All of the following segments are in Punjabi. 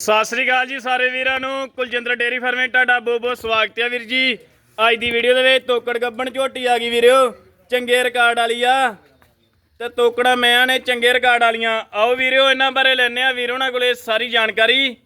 ਸਤਿ ਸ੍ਰੀ ਅਕਾਲ ਜੀ ਸਾਰੇ ਵੀਰਾਂ ਨੂੰ। ਕੁਲਜਿੰਦਰ ਡੇਰੀ ਫਾਰਮੇ ਤੁਹਾਡਾ ਬਹੁਤ ਬਹੁਤ ਸਵਾਗਤ ਹੈ ਵੀਰ ਜੀ। ਅੱਜ ਦੀ ਵੀਡੀਓ ਦੇ ਵਿੱਚ ਤੋਕੜ ਗੱਬਣ ਝੋਟੀ ਆ ਗਈ ਵੀਰਿਓ ਚੰਗੇ ਰਿਕਾਰਡ ਵਾਲੀ ਆ। ਤੇ ਤੋਕੜਾ ਮੈਂ ਨੇ ਚੰਗੇ ਰਿਕਾਰਡ ਵਾਲੀਆਂ। ਆਓ ਵੀਰਿਓ ਇਹਨਾਂ ਬਾਰੇ ਲੈਣੇ ਆ ਵੀਰ ਉਹਨਾਂ ਕੋਲੇ ਸਾਰੀ ਜਾਣਕਾਰੀ।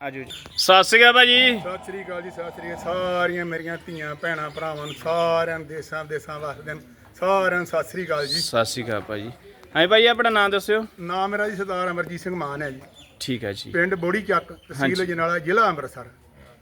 ਆਜੋ ਜੀ। ਸਤਿ ਸ੍ਰੀ ਅਕਾਲ ਭਾਜੀ। ਸਤਿ ਸ੍ਰੀ ਅਕਾਲ ਜੀ ਸਤਿ ਸ੍ਰੀ ਅਕਾਲ। ਸਾਰੀਆਂ ਮੇਰੀਆਂ ਧੀਆਂ ਭੈਣਾਂ ਭਰਾਵਾਂ ਨੂੰ ਸਾਰਿਆਂ ਦੇਸਾਂ ਦੇਸਾਂ ਵਾਸਤੇ ਨੂੰ ਸਾਰਿਆਂ ਨੂੰ ਸਤਿ ਸ੍ਰੀ ਅਕਾਲ ਜੀ। ਸਤਿ ਸ੍ਰੀ ਅਕਾਲ ਭਾਜੀ। ਹਾਂ ਭਾਈ ਆਪਣਾ ਨਾਮ ਦੱਸਿਓ। ਨਾਮ ਮੇਰਾ ਜੀ ਸਰਦਾਰ ਅਮਰਜੀਤ ਸਿੰਘ ਮਾਨ ਹੈ ਜੀ। ਠੀਕ ਹੈ ਜੀ। ਪਿੰਡ ਬੋੜੀ ਚੱਕ ਤਹਿਸੀਲ ਜਨਾਲਾ ਜ਼ਿਲ੍ਹਾ ਅੰਮ੍ਰਿਤਸਰ।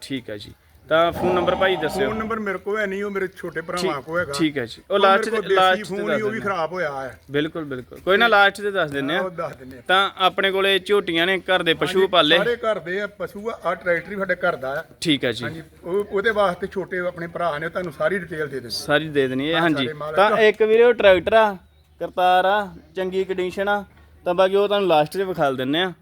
ਠੀਕ ਹੈ ਜੀ। ਤਾਂ ਫੋਨ ਨੰਬਰ ਭਾਈ ਦੱਸਿਓ। ਫੋਨ ਨੰਬਰ ਮੇਰੇ ਕੋਲ ਹੈ ਨਹੀਂ ਉਹ ਮੇਰੇ ਛੋਟੇ ਭਰਾਵਾਂ ਕੋਲ ਹੈਗਾ। ਠੀਕ ਹੈ ਜੀ। ਉਹ ਲਾਸਟ ਲਾਸਟ ਫੋਨ ਹੀ ਉਹ ਵੀ ਖਰਾਬ ਹੋਇਆ ਹੈ। ਬਿਲਕੁਲ ਬਿਲਕੁਲ। ਕੋਈ ਨਾ ਲਾਸਟ ਤੇ ਦੱਸ ਦਿੰਨੇ ਆ। ਉਹ ਦੱਸ ਦਿੰਦੇ ਆ। ਤਾਂ ਆਪਣੇ ਕੋਲੇ ਝੋਟੀਆਂ ਨੇ ਘਰ ਦੇ ਪਸ਼ੂ ਪਾਲੇ। ਸਾਰੇ ਘਰ ਦੇ ਆ ਪਸ਼ੂ ਆ ਟਰੈਕਟਰ ਵੀ ਸਾਡੇ ਘਰ ਦਾ ਆ। ਠੀਕ ਹੈ ਜੀ। ਹਾਂਜੀ ਉਹ ਉਹਦੇ ਵਾਸਤੇ ਛੋਟੇ ਆਪਣੇ ਭਰਾ ਨੇ ਤੁਹਾਨੂੰ ਸਾਰੀ ਡਿਟੇਲ ਦੇ ਦਿੰਦੇ ਸਾਰੀ ਦੇ ਦੇਣੀ ਹੈ ਹਾਂਜੀ। ਤਾਂ ਇੱਕ ਵੀਰੇ ਉਹ ਟਰੈਕਟਰ ਆ ਕਰਤਾਰ ਆ ਚੰਗੀ ਕੰਡੀਸ਼ਨ ਆ। ਤਾਂ ਬਾਕੀ ਉਹ ਤੁਹਾਨੂੰ ਲਾਸਟ 'ਚ ਵਿਖਾਲ ਦਿੰਨੇ ਆ।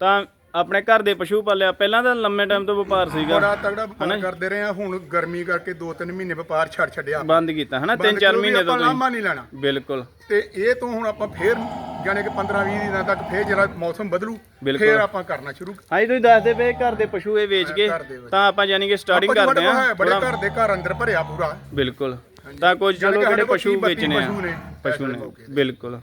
ਤਾਂ ਆਪਣੇ ਘਰ ਦੇ ਪਸ਼ੂ ਪਾਲਿਆ। ਪਹਿਲਾਂ ਤਾਂ ਲੰਮੇ ਟਾਈਮ ਤੋਂ ਵਪਾਰ ਸੀਗਾ। ਬੜਾ ਤਗੜਾ ਵਪਾਰ ਕਰਦੇ ਰਹੇ ਆ ਹੁਣ ਗਰਮੀ ਕਰਕੇ 2-3 ਮਹੀਨੇ ਵਪਾਰ ਛੱਡ ਛੱਡਿਆ। ਬੰਦ ਕੀਤਾ ਹਨਾ? ਬੰਦ 3-4 ਕਰੋ ਵੀ ਮਹੀਨੇ ਤੋਂ ਤੁਸੀਂ। ਲਾਮਾ ਨਹੀਂ ਲੈਣਾ। ਬਿਲਕੁਲ। ਤੇ ਇਹ ਤੋਂ ਹੁਣ ਆਪਾਂ ਫੇਰ ਜਾਣੇ ਕਿ 15-20 ਦਿਨਾਂ ਤੱਕ ਫੇਰ ਜਿਹੜਾ ਮੌਸਮ ਬਦਲੂ ਬਿਲਕੁਲ। ਫੇਰ ਆਪਾਂ ਕਰਨਾ ਸ਼ੁਰੂ। ਹਾਂਜੀ ਤੁਸੀਂ ਦੱਸਦੇ ਪਏ ਘਰ ਦੇ ਪਸ਼ੂ ਇਹ ਵੇਚ ਕੇ ਘਰ ਦੇ ਵਿੱਚ। ਤਾਂ ਆਪਾਂ ਯਾਨੀ ਕਿ ਸਟਾਰਟਿੰਗ ਆਪਾਂ ਕਰਦੇ ਜਿਹੜਾ ਆ ਹੈ ਬੜੇ ਘਰ ਦੇ ਘਰ ਅੰਦਰ ਭਰਿਆ ਪੂਰਾ। ਬਿਲਕੁਲ। ਤਾਂ ਕੁਝ ਚਲੋ ਜਿਹੜੇ ਕੋਲ ਪਸ਼ੂ 30 32 ਵੇਚਣੇ ਆ ਪਸ਼ੂ ਨੇ ਪਸ਼ੂ। ਬਿਲਕੁਲ।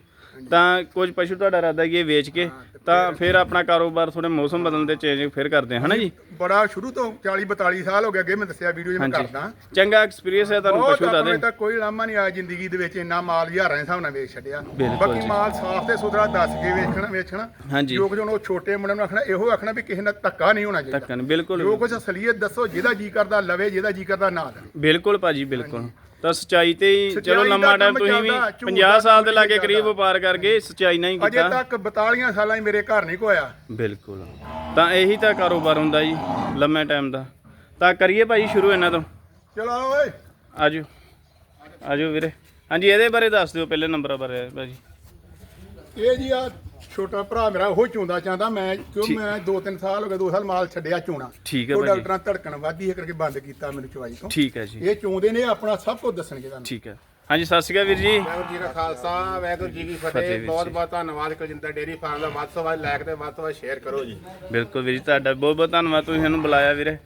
ਤਾਂ ਕੁਝ ਪਸ਼ੂ ਤੁਹਾਡਾ ਇਰਾਦਾ ਕੀ ਇਹ ਵੇਚ ਕੇ ਤਾਂ ਫਿਰ ਆਪਣਾ ਕਾਰੋਬਾਰ ਥੋੜੇ ਮੌਸਮ ਬਦਲਣ ਦੇ ਚੇਂਜ ਫਿਰ ਕਰਦੇ ਹਨਾ ਜੀ? ਬੜਾ ਸ਼ੁਰੂ ਤੋਂ 40-42 ਸਾਲ ਹੋ ਗਏ ਅੱਗੇ ਮੈਂ ਦੱਸਿਆ ਵੀਡੀਓ 'ਚ ਮੈਂ ਹਾਂਜੀ। ਕਰਦਾ। ਚੰਗਾ ਐਕਸਪੀਰੀਅੰਸ ਹੈ ਤੁਹਾਨੂੰ ਪਸ਼ੂ ਦਾ ਦੇ ਕੋਈ ਲਾਮਾ ਨਹੀਂ ਆਇਆ ਜ਼ਿੰਦਗੀ ਦੇ ਵਿੱਚ ਇੰਨਾ ਮਾਲ ਹਜ਼ਾਰਾਂ ਦੇ ਹਿਸਾਬ ਨਾਲ ਵੇਚ ਛੱਡਿਆ। ਬਿਲਕੁਲ ਬਾਕੀ ਜੀ। ਮਾਲ ਸਾਫ਼ ਤੇ ਸੁਥਰਾ ਦੱਸ ਕੇ ਵੇਚਣਾ ਵੇਚਣਾ। ਹਾਂਜੀ। ਜੋ ਕੁਝ ਹੁਣ ਉਹ ਛੋਟੇ ਮੁੰਡਿਆਂ ਨੂੰ ਆਖਣਾ ਇਹੋ ਆਖਣਾ ਵੀ ਕਿਸੇ ਨਾਲ ਧੱਕਾ ਨਹੀਂ ਹੋਣਾ ਚਾਹੀਦਾ। ਧੱਕਣ ਬਿਲਕੁਲ। ਜੋ ਕੁਝ ਅਸਲੀਅਤ ਦੱਸੋ ਜਿਹਦਾ ਜੀ ਕਰਦਾ ਲਵੇ ਜਿਹਦਾ ਜੀ ਕਰਦਾ ਨਾ ਲਵੇ। ਬਿਲਕੁਲ ਭਾਜੀ ਬਿਲਕੁਲ। ਤਾਂ ਸਚਾਈ ਤੇ ਹੀ ਸੱਚਾਈ ਚਲੋ ਦਾ ਲੰਮਾ ਟਾਈਮ ਕੰਮ ਤੁਸੀਂ ਵੀ ਚੱਲਦਾ, ਝੂਠ 50 ਦਾ ਸਾਲ ਦੇ ਕੰਮ ਲਾਗੇ ਨਹੀਂ ਕਰੀਬ ਚੱਲਦਾ। ਵਪਾਰ ਕਰਕੇ ਸਚਾਈ ਨਾਲ ਹੀ ਅਜੇ ਕੀਤਾ। ਤੱਕ 42 ਸਾਲਾਂ 'ਚ ਮੇਰੇ ਘਰ ਨਹੀਂ ਕੋਇਆ। ਬਿਲਕੁਲ। ਤਾਂ ਇਹੀ ਤਾਂ ਕਾਰੋਬਾਰ ਹੁੰਦਾ ਜੀ ਲੰਮੇ ਟਾਈਮ ਦਾ। ਤਾਂ ਕਰੀਏ ਭਾਈ ਸ਼ੁਰੂ ਇਹਨਾਂ ਤੋਂ। ਚਲੋ ਓਏ। ਆਜੋ। ਆਜੋ ਵੀਰੇ। ਹਾਂਜੀ ਇਹਦੇ ਬਾਰੇ ਦੱਸ ਦਿਓ ਪਹਿਲੇ ਨੰਬਰ ਬਾਰੇ ਭਾਜੀ। ਇਹ ਜੀ ਆ ਛੋਟਾ ਭਰਾ ਮੇਰਾ ਉਹ ਚੁੰਦਾ ਚਾਹੁੰਦਾ ਮੈਂ ਕਿਉਂ ਠੀਕ। ਮੈਂ 2-3 ਸਾਲ ਹੋ ਗਏ 2 ਸਾਲ ਮਾਲ ਛੱਡਿਆ ਚੋਣਾ। ਠੀਕ ਹੈ ਉਹ ਭਾਜੀ। ਡਾਕਟਰਾਂ ਧੜਕਣ ਵਾਧੀ ਹੈ ਕਰਕੇ ਬੰਦ ਕੀਤਾ ਮੈਨੂੰ ਚਵਾਈ ਤੋਂ। ਠੀਕ ਹੈ ਜੀ। ਇਹ ਚੋਂਦੇ ਨੇ ਆਪਣਾ ਸਭ ਕੁਝ ਦੱਸਣਗੇ ਤੁਹਾਨੂੰ। ਠੀਕ ਹੈ। ਹਾਂਜੀ ਸਤਿ ਸ਼੍ਰੀ ਅਕਾਲ ਵੀਰ ਜੀ। ਵਾਹਿਗੁਰੂ ਜੀ ਕਾ ਖਾਲਸਾ ਵਾਹਿਗੁਰੂ ਜੀ ਕੀ ਫਤਿਹ। ਬਹੁਤ ਬਹੁਤ ਧੰਨਵਾਦ ਕੁਲਜਿੰਦਰ ਡੇਰੀ ਫਾਰਮ ਦਾ। ਵੱਧ ਤੋਂ ਵੱਧ ਲਾਇਕ ਤੇ ਵੱਧ ਤੋਂ ਵੱਧ ਸ਼ੇਅਰ ਕਰੋ ਜੀ। ਬਿਲਕੁਲ ਵੀਰ ਜੀ ਤੁਹਾਡਾ ਬਹੁਤ ਬਹੁਤ ਧੰਨਵਾਦ ਤੁਸੀਂ ਸਾਨੂੰ ਬੁਲਾਇਆ ਵੀਰੇ।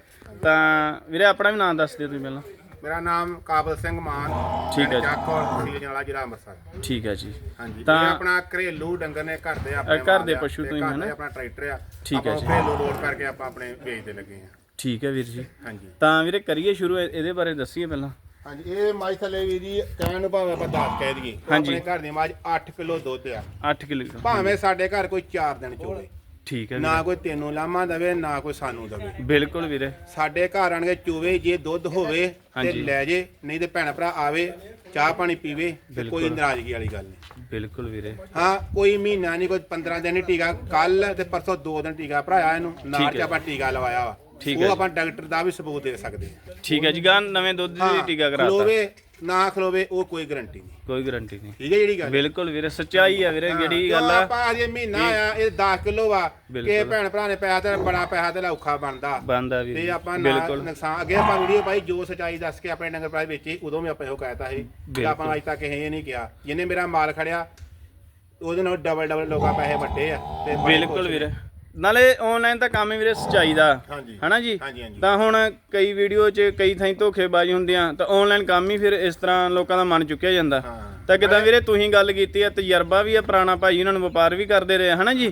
ਤਾਂ ਵੀਰੇ ਆਪਣਾ ਵੀ ਨਾਮ ਦੱਸ ਦਿਓ ਤੁਸੀਂ ਪਹਿਲਾਂ। ਮੇਰਾ ਨਾਮ ਕਾਬਲ ਸਿੰਘ ਮਾਨ ਠੀਕ ਹੈ ਜੀ। ਜਾਖੋਲ ਤਹਿਸੀਲ ਜਨਾਲਾ ਜ਼ਿਲ੍ਹਾ ਅੰਮ੍ਰਿਤਸਰ। ਠੀਕ ਹੈ ਜੀ। ਹਾਂਜੀ ਤਾਂ- ਤਾਂ ਆਪਣਾ ਘਰੇਲੂ ਡੰਗਰ ਨੇ ਘਰ ਦੇ ਆਪਣੇ ਅ, ਘਰ ਮਾਲ ਦੇ ਆ, ਪਸ਼ੂ ਤੇ ਤੋਂ ਹੀ ਘਰ ਆਪਣਾ ਟਰੈਕਟਰ ਆ। ਠੀਕ ਹੈ ਆਪਾਂ ਜੀ। ਘਰੇਲੂ ਲੋਡ ਕਰਕੇ ਆਪਾਂ ਆਪਣੇ ਵੇਚਦੇ ਲੱਗੇ ਆ ਠੀਕ ਹੈ ਵੀਰ ਜੀ। ਹਾਂਜੀ। ਤਾਂ ਵੀਰੇ ਕਰੀਏ ਸ਼ੁਰੂ ਇਹ- ਇਹਦੇ ਬਾਰੇ ਦੱਸੀਏ ਪਹਿਲਾਂ। ਹਾਂਜੀ ਇਹ ਮਾਝ ਥੱਲੇ ਵੀ ਜੀ ਕਹਿਣ ਨੂੰ ਭਾਵੇਂ ਆਪਾਂ 10 ਕਹਿ ਦਈਏ। ਉਹ ਹਾਂਜੀ। ਆਪਣੇ ਘਰ ਦੀ ਮਾਝ 8 ਕਿਲੋ ਦੁੱਧ ਆ। 8 ਕਿਲੋ। ਭਾਵੇਂ ਸਾਡੇ ਘਰ ਕੋਈ 4 ਦਿਨ ਚੋਲੇ ਠੀਕ ਹੈ ਨਾ ਕੋਈ ਤੈਨੂੰ ਲਾਮਾ ਦਵੇ ਨਾ ਕੋਈ ਸਾਨੂੰ ਦਵੇ ਬਿਲਕੁਲ ਵੀਰੇ ਸਾਡੇ ਘਰ ਆਣ ਕੇ ਚੂਵੇ ਜੇ ਦੁੱਧ ਹੋਵੇ ਤੇ। ਲੈ ਜੇ ਨਹੀਂ ਤੇ ਭੈਣ ਭਰਾ ਆਵੇ ਚਾਹ ਪਾਣੀ ਪੀਵੇ ਤੇ। ਕੋਈ ਨਾਰਾਜ਼ਗੀ ਵਾਲੀ ਗੱਲ ਨਹੀਂ ਬਿਲਕੁਲ ਵੀਰੇ ਹਾਂ ਕੋਈ ਮਹੀਨਾ ਨਹੀਂ ਕੋਈ 15 ਦਿਨ ਟੀਕਾ ਕੱਲ ਤੇ ਪਰਸੋਂ ਦੋ ਦਿਨ ਟੀਕਾ ਭਰਾਇਆ ਇਹਨੂੰ ਨਾਲ ਹੈ। ਚ ਆਪਾਂ ਟੀਕਾ ਲਵਾਇਆ ਵਾ ਠੀਕ ਉਹ। ਆਪਾਂ ਡਾਕਟਰ ਦਾ ਵੀ ਸਬੂਤ ਦੇ ਸਕਦੇ ਹਾਂ ਠੀਕ ਹੈ ਜੀ ਗਾਂ ਨਵੇਂ ਦੁੱਧ ਦੀ ਟੀਕਾ ਕਰਾਤਾ ਖਲੋਵੇ ਨਾ ਖਲੋਵੇ ਉਹ ਕੋਈ ਗਰੰਟੀ ਨਹੀਂ। ਕੋਈ ਗਾਰੰਟੀ ਨਹੀਂ। ਠੀਕ ਹੈ ਜਿਹੜੀ ਗੱਲ ਬਿਲਕੁਲ ਵੀਰੇ ਸੱਚਾਈ ਆ ਵੀਰੇ ਜਿਹੜੀ ਗੱਲ ਆ। ਆਪਾਂ ਅਜੇ ਮਹੀਨਾ ਆ ਇਹ 10 ਕਿਲੋ ਵਾ ਕਿ ਬਿਲਕੁਲ। ਭੈਣ ਭਰਾ ਨੇ ਪੈਸਾ ਤੇ ਬੜਾ ਪੈਸਾ ਤੇ ਔਖਾ ਬਣਦਾ। ਬੰਦਾ ਵੀਰੇ ਤੇ ਆਪਾਂ ਨਾਲ ਬਿਲਕੁਲ। ਨੁਕਸਾਨ ਅੱਗੇ ਆਪਾਂ ਵੀਡੀਓ ਪਾਈ ਜੋ ਸਚਾਈ ਦੱਸ ਕੇ ਆਪਣੇ ਡੰਗਰ ਪ੍ਰਾਈਸ ਵੇਚੇ ਉਦੋਂ ਵੀ ਆਪਾਂ ਇਹੋ ਕਹਿਤਾ ਸੀ। ਕਿ। ਆਪਾਂ ਅੱਜ ਤੱਕ ਇਹ ਨਹੀਂ ਕਿਹਾ। ਜਿਹਨੇ ਮੇਰਾ ਮਾਲ ਖੜਿਆ ਉਹਦੇ ਨਾਲ ਡਬਲ ਡਬਲ ਲੋਕਾਂ ਪੈਸੇ ਵੱਟੇ ਆ ਤੇ ਬੜੇ ਬਿਲਕੁਲ ਵੀਰੇ। ਨਾਲੇ ਆਨਲਾਈਨ ਤਾਂ ਕੰਮ ਹੀ ਵੀਰੇ ਸੱਚਾਈ ਦਾ ਹਾਂਜੀ। ਹਨਾ ਜੀ? ਹਾਂਜੀ ਹਾਂਜੀ। ਤਾਂ ਹੁਣ ਕਈ ਵੀਡੀਓ 'ਚ ਕਈ ਥਾਈਂ ਧੋਖੇਬਾਜ਼ੀ ਹੁੰਦੀਆਂ ਤਾਂ ਆਨਲਾਈਨ ਕੰਮ ਹੀ ਫਿਰ ਇਸ ਤਰ੍ਹਾਂ ਲੋਕਾਂ ਦਾ ਮਨ ਚੁੱਕਿਆ ਜਾਂਦਾ। ਹਾਂ। ਤਾਂ ਕਿਦਾਂ ਵੀਰੇ ਤੁਸੀਂ ਗੱਲ ਕੀਤੀ ਆ ਤਜਰਬਾ ਵੀ ਆ ਪੁਰਾਣਾ ਭਾਈ ਉਹਨਾਂ ਨੂੰ ਵਪਾਰ ਵੀ ਕਰਦੇ ਰਹੇ ਹਨਾ ਜੀ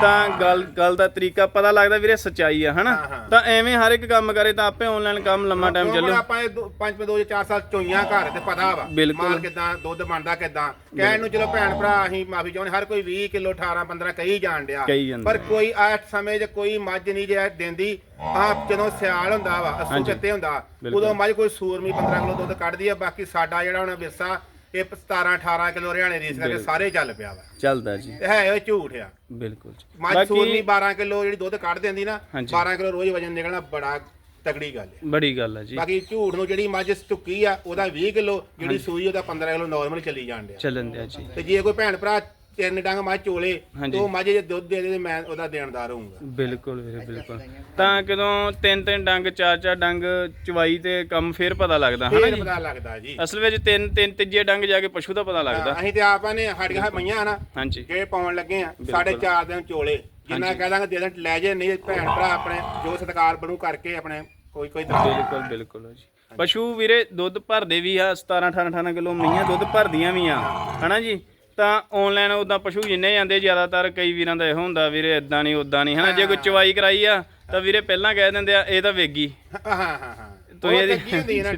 ਤਾਂ ਗੱਲ ਗੱਲ ਦਾ ਤਰੀਕਾ ਪਤਾ ਲੱਗਦਾ ਵੀਰੇ ਸੱਚਾਈ ਆ ਹਨਾ। ਤਾਂ ਐਵੇਂ ਹਰ ਇੱਕ ਕੰਮ ਕਰੇ ਤਾਂ ਆਪੇ ਆਨਲਾਈਨ ਕੰਮ ਲੰਮਾ ਟਾਈਮ ਚੱਲੂ ਆਪਾਂ ਇਹ ਦੋ- ਪੰਜ ਪੰਜ ਦੋ ਜਾਂ ਚਾਰ ਸਾਲ ਚੋਈਆਂ ਘਰ ਤੇ ਪਤਾ ਵਾ ਬਿਲਕੁਲ। ਮਾਲ ਕਿਦਾਂ ਦੁੱਧ ਬਣਦਾ ਕਿਦਾਂ ਕਹਿਣ ਨੂੰ ਚਲੋ ਭੈਣ ਭਰਾ ਅਸੀਂ ਮਾਫੀ ਚਾਹੁੰਦੇ ਹਰ ਕੋਈ 20 ਕਿਲੋ 18 15 ਕਹੀ ਜਾਣ ਡਿਆ। ਪਰ ਕੋਈ ਆ ਸਮੇਂ 'ਚ ਕੋਈ ਮੱਝ ਨਹੀਂ ਜੇ ਦਿੰਦੀ ਆਪ ਜਦੋਂ ਸਿਆਲ ਹੁੰਦਾ ਵਾ ਅਸੂ। ਕਿੱਤੇ ਹੁੰਦਾ। ਉਦੋਂ ਮੱਝ ਕੋਈ ਸੂਰਮੀ 15 ਕਿਲੋ ਦੁੱਧ ਕੱਢਦੀ ਆ ਬਾਕੀ ਸਾਡਾ ਜਿਹੜਾ ਹੁਣ ਵਿਰਸਾ ਇਹ 17 18 ਕਿਲੋ ਹਰਿਆਣੇ ਦੀ ਇਸ ਕਰਕੇ ਸਾਰੇ ਚੱਲ ਪਿਆ ਵਾ। ਚੱਲਦਾ ਜੀ। ਤੇ ਹੈ ਇਹ ਝੂਠ ਆ। ਬਿਲਕੁਲ ਜੀ। ਮੱਝ ਸੂਰਮੀ 12 ਕਿਲੋ ਜਿਹੜੀ ਦੁੱਧ ਕੱਢ ਦਿੰਦੀ ਨਾ ਹਾਂਜੀ। 12 ਕਿਲੋ ਰੋਜ਼ ਵਜਨ ਨਿਕਲਣਾ ਬੜਾ ਤਗੜੀ ਗੱਲ ਹੈ ਬੜੀ ਗੱਲ ਆ ਜੀ। ਬਾਕੀ ਝੂਠ ਨੂੰ ਜਿਹੜੀ ਮੱਝ ਝੁੱਕੀ ਆ ਉਹਦਾ 20 ਕਿਲੋ ਜਿਹੜੀ ਸੂਈ ਉਹਦਾ 15 ਕਿਲੋ ਨਾਰਮਲ ਚੱਲੀ ਜਾਣ ਡਿਆ। ਚੱਲਣ ਦਿਆ ਜੀ। ਤੇ ਜੇ ਕੋਈ ਭੈਣ ਭਰਾ ਤਿੰਨ ਡੰਗ ਮੱਝ ਚੋਲੇ ਹਾਂਜੀ। ਤੇ ਉਹ ਮੱਝ ਜੇ ਦੁੱਧ ਦੇ ਦੇ ਤੇ ਮੈਂ ਉਹਦਾ ਦੇਣਦਾਰ ਹੋਊਂਗਾ। ਬਿਲਕੁਲ ਵੀਰੇ ਬਿਲਕੁਲ। ਤਾਂ ਕਦੋਂ ਤਿੰਨ ਤਿੰਨ ਡੰਗ ਚਾਰ ਚਾਰ ਡੰਗ ਚਵਾਈ ਤੇ ਕੰਮ ਫੇਰ ਪਤਾ ਲੱਗਦਾ ਹਨਾ ਫੇਰ ਜੀ? ਪਤਾ ਲੱਗਦਾ ਜੀ। ਅਸਲ ਵਿੱਚ ਤਿੰਨ ਤਿੰਨ ਤੀਜੇ ਡੰਗ ਜਾ ਕੇ ਪਸ਼ੂ ਦਾ ਪਤਾ ਲੱਗਦਾ। ਅਸੀਂ ਤੇ ਆਪਾਂ ਨੇ ਸਾਡੀਆਂ ਮਈਆਂ ਨਾ ਹਾਂਜੀ। ਜਿਹੜੇ ਪਾਉਣ ਲੱਗੇ ਆ ਸਾਡੇ 4 ਦਿਨ ਚੋਲੇ। ਜਿੰਨਾ ਕਹਿ ਦਾਂਗੇ ਦੇ ਦੇਣ ਲੈ ਜੇ ਨਹੀਂ ਭੈਣ ਭਰਾ ਆਪਣੇ ਜੋ ਸਤਿਕਾਰ ਬਣੂ ਕਰਕੇ ਆਪਣੇ ਕੋਈ ਕੋਈ ਦੱਸ ਬਿਲਕੁਲ ਬਿਲਕੁਲ ਜੀ। ਪਸ਼ੂ ਵੀਰੇ ਦੁੱਧ ਭਰਦੇ ਵੀ ਆ 17 18 18 ਕਿਲੋ ਮਈਆਂ ਦੁੱਧ ਭਰਦੀਆਂ ਵੀ ਆ ਹਨਾ ਜੀ? ਤਾਂ ਆਨਲਾਈਨ ਉਦਾਂ ਪਸ਼ੂ ਜਿੰਨੇ ਜਾਂਦੇ ਜ਼ਿਆਦਾਤਰ ਕਈ ਵੀਰਾਂ ਦਾ ਇਹੋ ਹੁੰਦਾ ਵੀਰੇ ਇਦਾਂ ਨਹੀਂ ਉਦਾਂ ਨਹੀਂ ਹਨਾ? ਜੇ ਕੋਈ ਚਵਾਈ ਕਰਾਈ ਆ ਤਾਂ ਵੀਰੇ ਪਹਿਲਾਂ ਕਹਿ ਦਿੰਦੇ ਆ ਇਹ ਤਾਂ ਵੇਗੀ। ਹਾਂ ਹਾਂ ਹਾਂ ਤੁਸੀਂ ਉਹ ਠੱਗੀ ਹੁੰਦੀ ਨਾ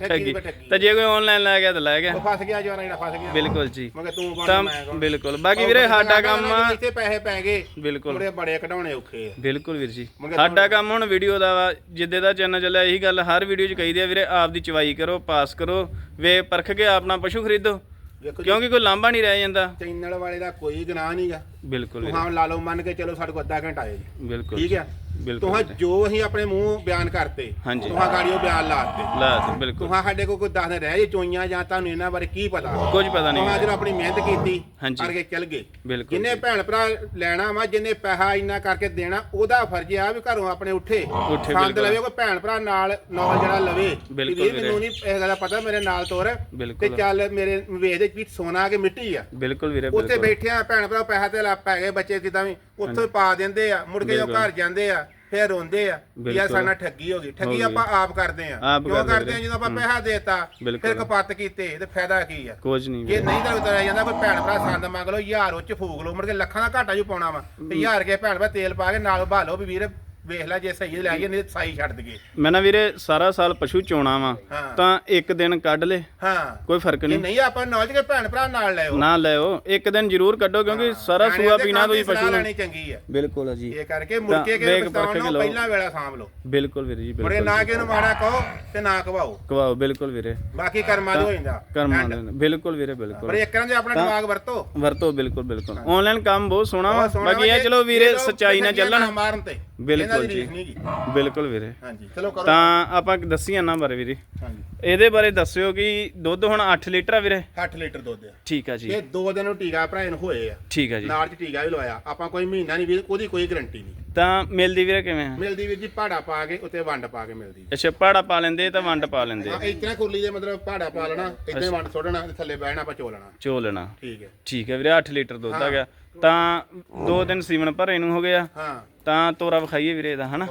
ਤਾਂ ਜੇ ਕੋਈ ਆਨਲਾਈਨ ਲੈ ਗਿਆ ਤਾਂ ਲੈ ਗਿਆ। ਉਹ ਫਸ ਗਿਆ ਜਵਾਨਾ ਜਿਹੜਾ ਫਸ ਗਿਆ। ਬਿਲਕੁਲ ਜੀ। ਮਗਰ ਤੂੰ ਕੌਣ ਤਾਂ ਮੈਂ ਕੌਣ ਬਿਲਕੁਲ। ਬਾਕੀ ਵੀਰੇ ਸਾਡਾ ਕੰਮ ਆ। ਇੱਥੇ ਪੈਸੇ ਪੈ ਗਏ। ਬਿਲਕੁਲ। ਮੁੜੇ ਬੜੇ ਕਢਾਉਣੇ ਔਖੇ ਆ। ਬਿਲਕੁਲ ਵੀਰ ਜੀ। ਸਾਡਾ ਕੰਮ ਹੁਣ ਵੀਡੀਓ ਦਾ ਵਾ ਜਿੱਦੇ ਦਾ ਚੈਨਲ ਚੱਲਿਆ ਇਹੀ ਗੱਲ ਹਰ ਵੀਡੀਓ 'ਚ ਕਹੀਦੀ ਆ ਵੀਰੇ ਆਪ ਦੀ ਚਵਾਈ ਕਰੋ ਪਾਸ ਕਰੋ ਵੇ ਪਰਖ ਕੇ ਆਪਣਾ ਪਸ਼ੂ ਖਰੀਦੋ। ਵੇਖੋ ਕਿਉਂਕਿ ਕੋਈ ਲਾਂਭਾ ਨਹੀਂ ਰਹਿ ਜਾਂਦਾ। ਚੈਨਲ ਵਾਲੇ ਦਾ ਕੋਈ ਗੁਨਾਹ ਨਹੀਂਗਾ ਬਿਲਕੁਲ ਵੀਰੇ ਲਾ ਲਓ ਮੰਨ ਕੇ ਚਲੋ ਸਾਡੇ ਕੋਲ ਅੱਧਾ ਘੰਟਾ ਆਏ ਜੀ। ਬਿਲਕੁਲ ਠੀਕ ਆ? ਬਿਲਕੁਲ ਤੁਹਾਂ ਜੋ ਅਸੀਂ ਆਪਣੇ ਮੂੰਹ ਬਿਆਨ ਕਰਤੇ ਹਾਂਜੀ। ਤੁਹਾਂ ਗਾੜੀਓ ਬਿਆਨ ਲਾਤੇ ਲਾ ਤੇ ਬਿਲਕੁਲ। ਤੁਹਾਂ ਸਾਡੇ ਕੋਲ ਕੋਈ ਦੱਸਦੇ ਰਹਿ ਜੇ ਚੋਈਆਂ ਜਾਂ ਤੁਹਾਨੂੰ ਇਹਨਾਂ ਬਾਰੇ ਕੀ ਪਤਾ? ਕੁਝ ਪਤਾ ਨਹੀਂ। ਤੁਹਾਂ ਜਦੋਂ ਆਪਣੀ ਮਿਹਨਤ ਕੀਤੀ ਹਾਂਜੀ। ਕਰਕੇ ਚੱਲ ਗਏ। ਬਿਲਕੁਲ ਜਿੰਨੇ ਭੈਣ ਭਰਾ ਲੈਣਾ ਵਾ ਜਿੰਨੇ ਪੈਸਾ ਇੰਨਾ ਕਰਕੇ ਦੇਣਾ ਉਹਦਾ ਫਰਜ਼ ਆ ਵੀ ਘਰੋਂ ਆਪਣੇ ਉੱਠੇ। ਉੱਠੇ, ਸੰਦ ਬਿਲਕੁਲ। ਲਵੇ ਕੋਈ ਭੈਣ ਭਰਾ ਨਾਲ ਨਾਲ ਜਿਹੜਾ ਲਵੇ। ਵੀ ਬਿਲਕੁਲ ਵੀਰ, ਵੀਰੇ। ਮੈਨੂੰ ਨਹੀਂ ਇਹ ਗੱਲ ਦਾ ਪਤਾ ਮੇਰੇ ਨਾਲ ਤੋਰ ਤੇ ਬਿਲਕੁਲ। ਚੱਲ ਮੇਰੇ ਵੇਖ ਦੇ ਵੀ ਸੋਨਾ ਕਿ ਮਿੱਟੀ ਆ। ਬਿਲਕੁਲ ਵੀਰੇ ਉੱਥੇ ਬਿਲਕੁਲ। ਬੈਠੇ ਆ ਭੈਣ ਭਰਾ ਪੈਸਾ ਤੇ ਲਾ ਪੈ ਗਏ ਬੱਚੇ ਜਿੱਦਾਂ ਵੀ ਉੱਥੋਂ ਪਾ ਦਿੰਦੇ ਆ ਮੁੜ ਕੇ ਬਿਲਕੁਲ। ਘਰ ਜਾਂਦੇ ਆ। ਫਿਰ ਰੋਂਦੇ ਆ ਵੀ ਬਿਲਕੁਲ। ਸਾਡਾ ਠੱਗੀ ਹੋ ਗਈ ਠੱਗੀ ਗਈ। ਆਪਾਂ ਆਪ ਕਰਦੇ ਆ ਆਪ ਕਿਉਂ ਕਰਦੇ ਕਰਦੇ ਆ। ਜਦੋਂ ਆਪਾਂ ਪੈਸਾ ਦੇਤਾ ਬਿਲਕੁਲ। ਫਿਰ ਕਪੱਤ ਕੀਤੇ ਤੇ ਫਾਇਦਾ ਕੀ ਆ ਕੁਝ ਨਹੀਂ ਜੇ। ਨਹੀਂ ਤਾਂ ਉਤਰਿਆ ਜਾਂਦਾ ਕੋਈ ਭੈਣ ਭਰਾ ਸੰਦ ਮੰਗ ਲਓ ਹਜ਼ਾਰ ਉੱਚ ਫੂਕ ਲਓ ਮੁੜ ਕੇ ਲੱਖਾਂ ਦਾ ਘਾਟਾ ਜੂ ਪਾਉਣਾ ਵਾ ਤੇ ਹਜ਼ਾਰ ਕੇ ਭੈਣ ਭਰਾ ਤੇਲ ਪਾ ਕੇ ਨਾਲ ਭਾਲੋ ਵੀ ਵੀਰ ਵੇਖ ਲੈ ਜੇ ਸਹੀ ਲੈ ਆਈਏ ਨਹੀਂ ਸਾਈ ਛੱਡ ਦਈਏ। ਮੈਂ ਨਾ ਵੀਰੇ ਸਾਰਾ ਸਾਲ ਪਸ਼ੂ ਚੋਣਾ ਵਾ ਹਾਂ। ਤਾਂ ਇੱਕ ਦਿਨ ਕੱਢ ਲੈ। ਹਾਂ। ਕੋਈ ਫ਼ਰਕ ਜੇ ਨਹੀਂ। ਨਹੀਂ ਆਪਾਂ ਨੌਲੇਜ ਕੇ ਭੈਣ ਭਰਾ ਨਾਲ ਲੈ ਆਓ। ਨਾ ਲਿਓ ਇੱਕ ਦਿਨ ਜ਼ਰੂਰ ਕੱਢੋ ਕਿਉਂਕਿ ਸਾਰਾ ਸੂਆ ਦੇ ਪੀਣਾ ਕੰਮ ਤੁਸੀਂ ਦੀ ਸਲਾਹ ਪਸ਼ੂ ਨੂੰ। ਲੈਣੀ ਚੰਗੀ ਆ। ਬਿਲਕੁਲ ਜੀ। ਇਹ ਕਰਕੇ ਮੁੜ ਕੇ ਤਾਂ ਕੇ ਵੇਖ ਪਛਤਾਉਣ ਪਰਖ ਕੇ ਨੂੰ ਲਓ। ਪਹਿਲਾਂ ਵੇਲਾ ਸਾਂਭ ਲਓ। ਬਿਲਕੁਲ ਵੀਰੇ ਜੀ ਬੜੇ ਬਿਲਕੁਲ ਨਾ ਕਿ ਇਹਨੂੰ ਮਾੜਾ ਕਹੋ ਤੇ ਨਾ ਕਵਾਓ। ਕਵਾਓ ਬਿਲਕੁਲ ਵੀਰੇ। ਬਾਕੀ ਕਰਮਾਂ ਦੇ ਹੋ ਜਾਂਦਾ। ਕਰਮਾਂ। ਦੇ ਬਿਲਕੁਲ ਵੀਰੇ ਪਰ ਬਿਲਕੁਲ ਇੱਕ ਰਾਂ ਦੇ ਆਪਣਾ ਦਿਮਾਗ ਵਰਤੋ। ਵਰਤੋ ਬਿਲਕੁਲ ਬਿਲਕੁਲ। ਆਨਲਾਈਨ ਕੰਮ ਬਹੁਤ ਸੋਹਣਾ ਵਾ। ਬਾਕੀ ਇਹ ਚਲੋ ਜੇ ਵੀਰੇ ਸੱਚਾਈ ਨਾਲ ਚੱਲਣ। ਨਾ ਮਾਰਨ ਤੇ। ਬਿਲਕੁਲ। ਇਹਨਾਂ ਦੀ ਜੀ। ਬਿਲਕੁਲ ਵੀਰੇ। ਹਾਂਜੀ ਚਲੋ ਕਰੋ। ਤਾਂ ਆਪਾਂ ਦੱਸੀਆਂ ਨਾ ਬਾਰੇ ਵੀਰੇ। ਹਾਂਜੀ। ਇਹਦੇ ਬਾਰੇ ਦੱਸਿਓ ਕਿ ਦੁੱਧ ਹੁਣ 8 ਲੀਟਰ ਆ ਵੀਰੇ? 8 ਲੀਟਰ ਦੁੱਧ ਆ। ਠੀਕ ਆ ਜੀ। ਇਹ ਦੋ ਦਿਨ ਨੂੰ ਟੀਕਾ ਭਰਾ ਨੂੰ ਹੋਏ ਆ। ਠੀਕ ਆ ਜੀ। ਨਾਲ ਚ ਟੀਕਾ ਵੀ ਲਵਾਇਆ। ਆਪਾਂ ਕੋਈ ਮਹੀਨਾ ਨਹੀਂ ਵੀਰ ਉਹਦੀ ਕੋਈ ਗਰੰਟੀ ਨਹੀਂ। ਤਾਂ ਮਿਲਦੀ ਵੀਰੇ ਕਿਵੇਂ ਆ? ਮਿਲਦੀ ਵੀਰ ਜੀ ਪਹਾੜਾ ਪਾ ਕੇ ਉੱਤੇ ਵੰਡ ਪਾ ਕੇ ਮਿਲਦੀ ਅੱਛਾ ਪਾੜਾ ਪਾ ਲੈਂਦੇ ਤਾਂ ਵੰਡ ਪਾ ਲੈਂਦੇ ਹਾਂ ਇਤਨਾ ਖੁਰਲੀ ਦੇ ਮਤਲਬ ਪਹਾੜਾ ਪਾ ਲੈਣਾ ਇਤਨੇ ਵੰਡ ਸੁੱਟਣਾ ਤੇ ਥੱਲੇ ਬਹਿਣਾ ਆਪਾਂ ਚੋਲਣਾ ਚੋਲਣਾ ਠੀਕ ਹੈ ਠੀਕ ਹੈ ਵੀਰੇ 8 ਲੀਟਰ ਦੁੱਧ ਆ ਗਿਆ। ਤਾਂ ਦੋ ਦਿਨ ਸੀਮਨ ਭਰੇ ਨੂੰ ਹੋ ਗਿਆ ਹਾਂ। ਤਾਂ ਤੋਰਾ ਵਿਖਾਈਏ ਵੀਰੇ ਇਹਦਾ ਹਨਾ?